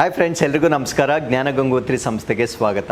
Hi friends ಎಲ್ರಿಗೂ ನಮಸ್ಕಾರ. ಜ್ಞಾನ ಗಂಗೋತ್ರಿ ಸಂಸ್ಥೆಗೆ ಸ್ವಾಗತ.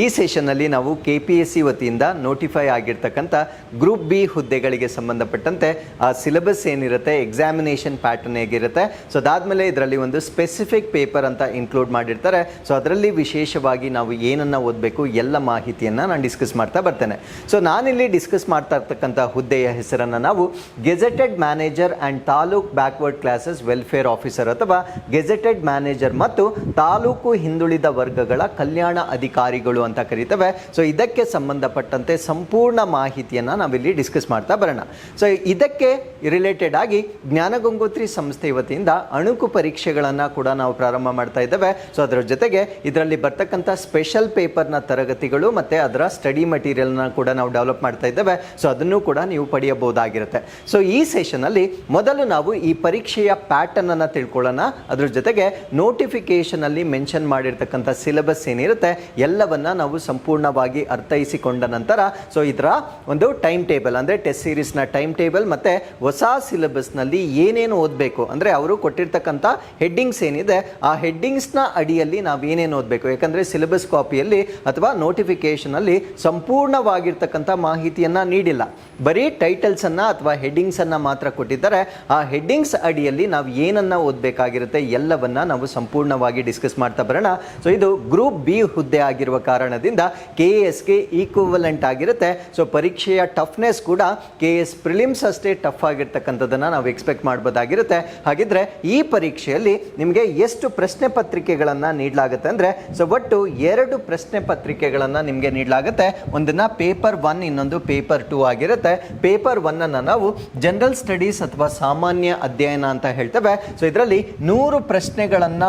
ಈ ಸೆಷನ್ನಲ್ಲಿ ನಾವು ಕೆ ಪಿ ಎಸ್ ಸಿ ವತಿಯಿಂದ ನೋಟಿಫೈ ಆಗಿರ್ತಕ್ಕಂಥ ಗ್ರೂಪ್ ಬಿ ಹುದ್ದೆಗಳಿಗೆ ಸಂಬಂಧಪಟ್ಟಂತೆ, ಆ ಸಿಲೆಬಸ್ ಏನಿರುತ್ತೆ ಎಕ್ಸಾಮಿನೇಷನ್ ಪ್ಯಾಟರ್ನ್ ಹೇಗಿರುತ್ತೆ ಸೊ ಅದಾದಮೇಲೆ ಇದರಲ್ಲಿ ಒಂದು ಸ್ಪೆಸಿಫಿಕ್ ಪೇಪರ್ ಅಂತ ಇನ್ಕ್ಲೂಡ್ ಮಾಡಿರ್ತಾರೆ. ಸೊ ಅದರಲ್ಲಿ ವಿಶೇಷವಾಗಿ ನಾವು ಏನನ್ನು ಓದಬೇಕು, ಎಲ್ಲ ಮಾಹಿತಿಯನ್ನು ನಾನು ಡಿಸ್ಕಸ್ ಮಾಡ್ತಾ ಬರ್ತೇನೆ. ಸೊ ನಾನಿಲ್ಲಿ ಡಿಸ್ಕಸ್ ಮಾಡ್ತಾ ಇರ್ತಕ್ಕಂಥ ಹುದ್ದೆಯ ಹೆಸರನ್ನು ನಾವು gazetted manager and taluk backward classes welfare officer ಅಥವಾ ಗೆಜೆಟೆಡ್ ಮ್ಯಾನೇಜರ್ ಮತ್ತು ತಾಲೂಕು ಹಿಂದುಳಿದ ವರ್ಗಗಳ ಕಲ್ಯಾಣ ಅಧಿಕಾರಿಗಳು ಅಂತ ಕರೀತವೆ. ಸೊ ಇದಕ್ಕೆ ಸಂಬಂಧಪಟ್ಟಂತೆ ಸಂಪೂರ್ಣ ಮಾಹಿತಿಯನ್ನು ನಾವಿಲ್ಲಿ ಡಿಸ್ಕಸ್ ಮಾಡ್ತಾ ಬರೋಣ. ಸೊ ಇದಕ್ಕೆ ರಿಲೇಟೆಡ್ ಆಗಿ ಜ್ಞಾನಗಂಗೋತ್ರಿ ಸಂಸ್ಥೆ ವತಿಯಿಂದ ಅಣುಕು ಪರೀಕ್ಷೆಗಳನ್ನು ಕೂಡ ನಾವು ಪ್ರಾರಂಭ ಮಾಡ್ತಾ ಇದ್ದೇವೆ. ಸೊ ಅದರ ಜೊತೆಗೆ ಇದರಲ್ಲಿ ಬರ್ತಕ್ಕಂಥ ಸ್ಪೆಷಲ್ ಪೇಪರ್ನ ತರಗತಿಗಳು ಮತ್ತು ಅದರ ಸ್ಟಡಿ ಮಟೀರಿಯಲ್ನ ಕೂಡ ನಾವು ಡೆವಲಪ್ ಮಾಡ್ತಾ ಇದ್ದೇವೆ. ಸೊ ಅದನ್ನು ಕೂಡ ನೀವು ಪಡೆಯಬಹುದಾಗಿರುತ್ತೆ. ಸೊ ಈ ಸೆಷನಲ್ಲಿ ಮೊದಲು ನಾವು ಈ ಪರೀಕ್ಷೆಯ ಪ್ಯಾಟರ್ನನ್ನು ತಿಳ್ಕೊಳ್ಳೋಣ. ಅದರ ಜೊತೆಗೆ ನೋಟಿಫಿಕೇಶನ್ ಅಲ್ಲಿ ಮೆನ್ಷನ್ ಮಾಡಿರ್ತಕ್ಕಂಥ ಸಿಲೆಬಸ್ ಏನಿರುತ್ತೆ, ಎಲ್ಲವನ್ನ ನಾವು ಸಂಪೂರ್ಣವಾಗಿ ಅರ್ಥೈಸಿಕೊಂಡ ನಂತರ ಸೊ ಇದರ ಒಂದು ಟೈಮ್ ಟೇಬಲ್ ಅಂದರೆ ಟೆಸ್ಟ್ ಸೀರೀಸ್ನ ಟೈಮ್ ಟೇಬಲ್ ಮತ್ತು ಹೊಸ ಸಿಲೆಬಸ್ನಲ್ಲಿ ಏನೇನು ಓದಬೇಕು, ಅಂದರೆ ಅವರು ಕೊಟ್ಟಿರ್ತಕ್ಕಂಥ ಹೆಡ್ಡಿಂಗ್ಸ್ ಏನಿದೆ, ಆ ಹೆಡ್ಡಿಂಗ್ಸ್ನ ಅಡಿಯಲ್ಲಿ ನಾವು ಏನೇನು ಓದಬೇಕು, ಯಾಕಂದರೆ ಸಿಲೆಬಸ್ ಕಾಪಿಯಲ್ಲಿ ಅಥವಾ ನೋಟಿಫಿಕೇಷನಲ್ಲಿ ಸಂಪೂರ್ಣವಾಗಿರ್ತಕ್ಕಂಥ ಮಾಹಿತಿಯನ್ನು ನೀಡಿಲ್ಲ. ಬರೀ ಟೈಟಲ್ಸನ್ನು ಅಥವಾ ಹೆಡ್ಡಿಂಗ್ಸನ್ನು ಮಾತ್ರ ಕೊಟ್ಟಿದ್ದಾರೆ, ಆ ಹೆಡ್ಡಿಂಗ್ಸ್ ಅಡಿಯಲ್ಲಿ ನಾವು ಏನನ್ನು ಓದಬೇಕಾಗಿರುತ್ತೆ, ಎಲ್ಲವನ್ನ ನಾವು ಸಂಪೂರ್ಣವಾಗಿ ಡಿಸ್ಕಸ್ ಮಾಡ್ತಾ ಬರೋಣ. ಸೊ ಇದು ಗ್ರೂಪ್ ಬಿ ಹುದ್ದೆ ಆಗಿರುವ ಕಾರಣದಿಂದ ಕೆ ಎಸ್ಗೆ ಈಕ್ವಲೆಂಟ್ ಆಗಿರುತ್ತೆ. ಸೊ ಪರೀಕ್ಷೆಯ ಟಫ್ನೆಸ್ ಕೂಡ ಕೆ ಎಸ್ ಪ್ರಿಲಿಮ್ಸ್ ಅಷ್ಟೇ ಟಫ್ ಆಗಿರ್ತಕ್ಕಂಥದ್ದನ್ನು ನಾವು ಎಕ್ಸ್ಪೆಕ್ಟ್ ಮಾಡ್ಬೋದಾಗಿರುತ್ತೆ. ಹಾಗಿದ್ರೆ ಈ ಪರೀಕ್ಷೆಯಲ್ಲಿ ನಿಮಗೆ ಎಷ್ಟು ಪ್ರಶ್ನೆ ಪತ್ರಿಕೆಗಳನ್ನು ನೀಡಲಾಗುತ್ತೆ ಅಂದರೆ ಸೊ ಒಟ್ಟು ಎರಡು ಪ್ರಶ್ನೆ ಪತ್ರಿಕೆಗಳನ್ನು ನಿಮಗೆ ನೀಡಲಾಗುತ್ತೆ. ಒಂದನ್ನು ಪೇಪರ್ ಒನ್ ಇನ್ನೊಂದು ಪೇಪರ್ ಟೂ ಆಗಿರುತ್ತೆ. ಪೇಪರ್ ಒನ್ನನ್ನು ನಾವು ಜನರಲ್ ಸ್ಟಡೀಸ್ ಅಥವಾ ಸಾಮಾನ್ಯ ಅಧ್ಯಯನ ಅಂತ ಹೇಳ್ತೇವೆ. ಸೊ ಇದರಲ್ಲಿ ನೂರು ಪ್ರಶ್ನೆಗಳನ್ನು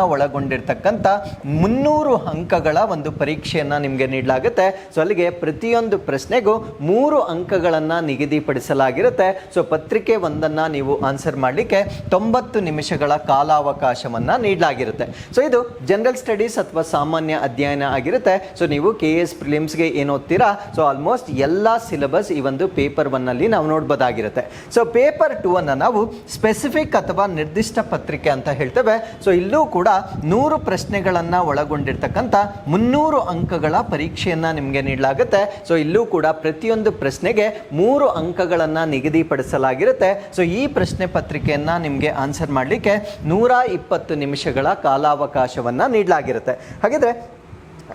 ಒಳಗೊಂಡಿರ್ತಕ್ಕಂಥ ಮುನ್ನೂರು ಅಂಕಗಳ ಒಂದು ಪರೀಕ್ಷೆಯನ್ನು ನಿಮಗೆ ನೀಡಲಾಗುತ್ತೆ. ಸೊ ಅಲ್ಲಿಗೆ ಪ್ರತಿಯೊಂದು ಪ್ರಶ್ನೆಗೂ ಮೂರು ಅಂಕಗಳನ್ನು ನಿಗದಿಪಡಿಸಲಾಗಿರುತ್ತೆ. ಸೊ ಪತ್ರಿಕೆ ಒಂದನ್ನು ನೀವು ಆನ್ಸರ್ ಮಾಡಲಿಕ್ಕೆ ತೊಂಬತ್ತು ನಿಮಿಷಗಳ ಕಾಲಾವಕಾಶವನ್ನು ನೀಡಲಾಗಿರುತ್ತೆ. ಸೊ ಇದು ಜನರಲ್ ಸ್ಟಡೀಸ್ ಅಥವಾ ಸಾಮಾನ್ಯ ಅಧ್ಯಯನ ಆಗಿರುತ್ತೆ. ಸೊ ನೀವು ಕೆ ಎಸ್ ಪ್ರಿಲಿಮ್ಸ್ಗೆ ಏನು ಓದ್ತೀರಾ? ಸೊ ಆಲ್ಮೋಸ್ಟ್ ಎಲ್ಲ ಸಿಲೆಬಸ್ ಈ ಒಂದು ಪೇಪರ್ ಒನ್ನಲ್ಲಿ ನಾವು ನೋಡ್ಬೋದಾಗಿರುತ್ತೆ. ಸೊ ಪೇಪರ್ ಟೂ ಅನ್ನು ನಾವು ಸ್ಪೆಸಿಫಿಕ್ ಅಥವಾ ನಿರ್ದಿಷ್ಟ ಪತ್ರಿಕೆ ಅಂತ ಹೇಳ್ತೇವೆ. ಸೊ ಇಲ್ಲೂ ಕೂಡ ನೂರು ಪ್ರಶ್ನೆಗಳನ್ನು ಒಳಗೊಂಡಿರ್ತಕ್ಕಂಥ ಮುನ್ನೂರು ಅಂಕಗಳ ಪರೀಕ್ಷೆಯನ್ನು ನಿಮಗೆ ನೀಡಲಾಗುತ್ತೆ. ಸೊ ಇಲ್ಲೂ ಕೂಡ ಪ್ರತಿಯೊಂದು ಪ್ರಶ್ನೆಗೆ ಮೂರು ಅಂಕಗಳನ್ನು ನಿಗದಿಪಡಿಸಲಾಗಿರುತ್ತೆ. ಸೊ ಈ ಪ್ರಶ್ನೆ ಪತ್ರಿಕೆಯನ್ನು ನಿಮಗೆ ಆನ್ಸರ್ ಮಾಡಲಿಕ್ಕೆ ನೂರ ಇಪ್ಪತ್ತು ನಿಮಿಷಗಳ ಕಾಲಾವಕಾಶವನ್ನು ನೀಡಲಾಗಿರುತ್ತೆ. ಹಾಗಿದ್ರೆ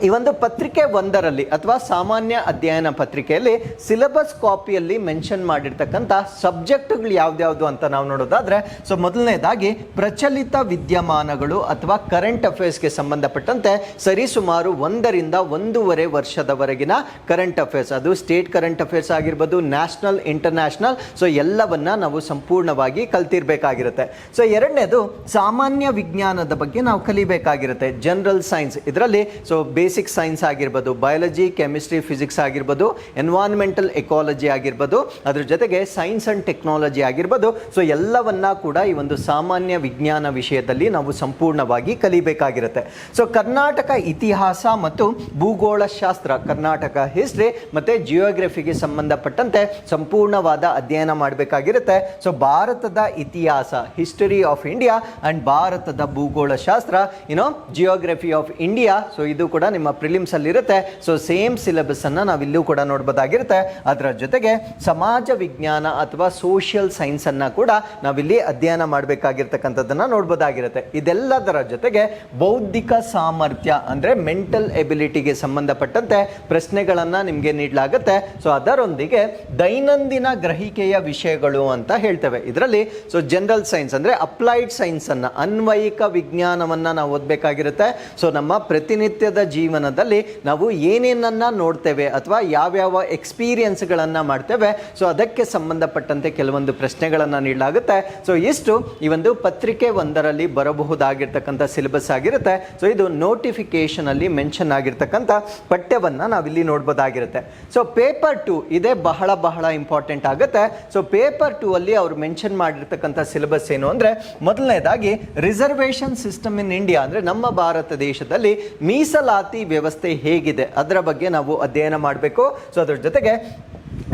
ಈ ಒಂದು ಪತ್ರಿಕೆ ಒಂದರಲ್ಲಿ ಅಥವಾ ಸಾಮಾನ್ಯ ಅಧ್ಯಯನ ಪತ್ರಿಕೆಯಲ್ಲಿ ಸಿಲೆಬಸ್ ಕಾಪಿಯಲ್ಲಿ ಮೆನ್ಷನ್ ಮಾಡಿರ್ತಕ್ಕಂಥ ಸಬ್ಜೆಕ್ಟ್ಗಳು ಯಾವ್ದ್ಯಾವುದು ಅಂತ ನಾವು ನೋಡೋದಾದ್ರೆ, ಸೊ ಮೊದಲನೇದಾಗಿ ಪ್ರಚಲಿತ ವಿದ್ಯಮಾನಗಳು ಅಥವಾ ಕರೆಂಟ್ ಅಫೇರ್ಸ್ಗೆ ಸಂಬಂಧಪಟ್ಟಂತೆ ಸರಿಸುಮಾರು ಒಂದರಿಂದ ಒಂದೂವರೆ ವರ್ಷದವರೆಗಿನ ಕರೆಂಟ್ ಅಫೇರ್ಸ್ ಅದು ಸ್ಟೇಟ್ ಕರೆಂಟ್ ಅಫೇರ್ಸ್ ಆಗಿರ್ಬೋದು ನ್ಯಾಷನಲ್ ಇಂಟರ್ನ್ಯಾಷನಲ್ ಸೊ ಎಲ್ಲವನ್ನ ನಾವು ಸಂಪೂರ್ಣವಾಗಿ ಕಲ್ತಿರ್ಬೇಕಾಗಿರುತ್ತೆ. ಸೊ ಎರಡನೇದು ಸಾಮಾನ್ಯ ವಿಜ್ಞಾನದ ಬಗ್ಗೆ ನಾವು ಕಲಿಬೇಕಾಗಿರುತ್ತೆ ಜನರಲ್ ಸೈನ್ಸ್ ಇದರಲ್ಲಿ, ಸೊ ಬೇಸಿಕ್ ಸೈನ್ಸ್ ಆಗಿರ್ಬೋದು ಬಯಾಲಜಿ ಕೆಮಿಸ್ಟ್ರಿ ಫಿಸಿಕ್ಸ್ ಆಗಿರ್ಬೋದು ಎನ್ವಾನ್ಮೆಂಟಲ್ ಎಕಾಲಜಿ ಆಗಿರ್ಬೋದು, ಅದ್ರ ಜೊತೆಗೆ ಸೈನ್ಸ್ ಅಂಡ್ ಟೆಕ್ನಾಲಜಿ ಆಗಿರ್ಬೋದು. ಸೊ ಎಲ್ಲವನ್ನ ಕೂಡ ಈ ಒಂದು ಸಾಮಾನ್ಯ ವಿಜ್ಞಾನ ವಿಷಯದಲ್ಲಿ ನಾವು ಸಂಪೂರ್ಣವಾಗಿ ಕಲಿಬೇಕಾಗಿರುತ್ತೆ. ಸೊ ಕರ್ನಾಟಕ ಇತಿಹಾಸ ಮತ್ತು ಭೂಗೋಳಶಾಸ್ತ್ರ, ಕರ್ನಾಟಕ ಹಿಸ್ಟ್ರಿ ಮತ್ತೆ ಜಿಯೋಗ್ರಫಿಗೆ ಸಂಬಂಧಪಟ್ಟಂತೆ ಸಂಪೂರ್ಣವಾದ ಅಧ್ಯಯನ ಮಾಡಬೇಕಾಗಿರುತ್ತೆ. ಸೊ ಭಾರತದ ಇತಿಹಾಸ ಹಿಸ್ಟರಿ ಆಫ್ ಇಂಡಿಯಾ ಅಂಡ್ ಭಾರತದ ಭೂಗೋಳಶಾಸ್ತ್ರ ಏನೋ ಜಿಯೋಗ್ರಫಿ ಆಫ್ ಇಂಡಿಯಾ ಸೊ ಇದು ಕೂಡ ನಿಮ್ಮ ಪ್ರಿಲಿಮ್ಸ್ ಅಲ್ಲಿ ಇರುತ್ತೆ. ಸೊ ಸೇಮ್ ಸಿಲೆಬಸ್ ಅನ್ನ ನಾವು ಇಲ್ಲೂ ಕೂಡ ನೋಡ್ಬೋದಾಗಿರುತ್ತೆ. ಅದರ ಜೊತೆಗೆ ಸಮಾಜ ವಿಜ್ಞಾನ ಅಥವಾ ಸೋಷಿಯಲ್ ಸೈನ್ಸ್ ಅನ್ನ ಕೂಡ ನಾವಿಲ್ಲಿ ಅಧ್ಯಯನ ಮಾಡಬೇಕಾಗಿರ್ತಕ್ಕಂಥದ್ದನ್ನ ನೋಡ್ಬೋದಾಗಿರುತ್ತೆ. ಇದೆಲ್ಲದರ ಜೊತೆಗೆ ಬೌದ್ಧಿಕ ಸಾಮರ್ಥ್ಯ ಅಂದ್ರೆ ಮೆಂಟಲ್ ಎಬಿಲಿಟಿಗೆ ಸಂಬಂಧಪಟ್ಟಂತೆ ಪ್ರಶ್ನೆಗಳನ್ನ ನಿಮಗೆ ನೀಡಲಾಗುತ್ತೆ. ಸೊ ಅದರೊಂದಿಗೆ ದೈನಂದಿನ ಗ್ರಹಿಕೆಯ ವಿಷಯಗಳು ಅಂತ ಹೇಳ್ತೇವೆ. ಇದರಲ್ಲಿ ಸೊ ಜನರಲ್ ಸೈನ್ಸ್ ಅಂದ್ರೆ ಅಪ್ಲೈಡ್ ಸೈನ್ಸ್ ಅನ್ನ, ಅನ್ವಯಿಕ ವಿಜ್ಞಾನವನ್ನ ನಾವು ಓದಬೇಕಾಗಿರುತ್ತೆ. ಸೊ ನಮ್ಮ ಪ್ರತಿನಿತ್ಯದ ಜೀವನದಲ್ಲಿ ನಾವು ಏನೇನನ್ನ ನೋಡ್ತೇವೆ ಅಥವಾ ಯಾವ್ಯಾವ ಎಕ್ಸ್ಪೀರಿಯನ್ಸ್ಗಳನ್ನು ಮಾಡ್ತೇವೆ ಸೊ ಅದಕ್ಕೆ ಸಂಬಂಧಪಟ್ಟಂತೆ ಕೆಲವೊಂದು ಪ್ರಶ್ನೆಗಳನ್ನು ನೀಡಲಾಗುತ್ತೆ. ಸೊ ಇಷ್ಟು, ಈ ಒಂದು ಪತ್ರಿಕೆ ಒಂದರಲ್ಲಿ ಬರಬಹುದಾಗಿರ್ತಕ್ಕಂಥ ಸಿಲೆಬಸ್ ಆಗಿರುತ್ತೆ. ಸೊ ಇದು ನೋಟಿಫಿಕೇಶನ್ ಅಲ್ಲಿ ಮೆನ್ಷನ್ ಆಗಿರ್ತಕ್ಕಂಥ ಪಠ್ಯವನ್ನ ನಾವಿಲ್ಲಿ ನೋಡ್ಬೋದಾಗಿರುತ್ತೆ. ಸೊ ಪೇಪರ್ ಟು ಇದೇ ಬಹಳ ಬಹಳ ಇಂಪಾರ್ಟೆಂಟ್ ಆಗುತ್ತೆ. ಸೊ ಪೇಪರ್ ಟೂ ಅಲ್ಲಿ ಅವರು ಮೆನ್ಷನ್ ಮಾಡಿರ್ತಕ್ಕಂಥ ಸಿಲೆಬಸ್ ಏನು ಅಂದ್ರೆ, ಮೊದಲನೇದಾಗಿ ರಿಸರ್ವೇಷನ್ ಸಿಸ್ಟಮ್ ಇನ್ ಇಂಡಿಯಾ ಅಂದ್ರೆ ನಮ್ಮ ಭಾರತ ದೇಶದಲ್ಲಿ ಮೀಸಲಾತಿ ವ್ಯವಸ್ಥೆ ಹೇಗಿದೆ? ಅದರ ಬಗ್ಗೆ ನಾವು ಅಧ್ಯಯನ ಮಾಡಬೇಕು. ಸೊ ಅದರ ಜೊತೆಗೆ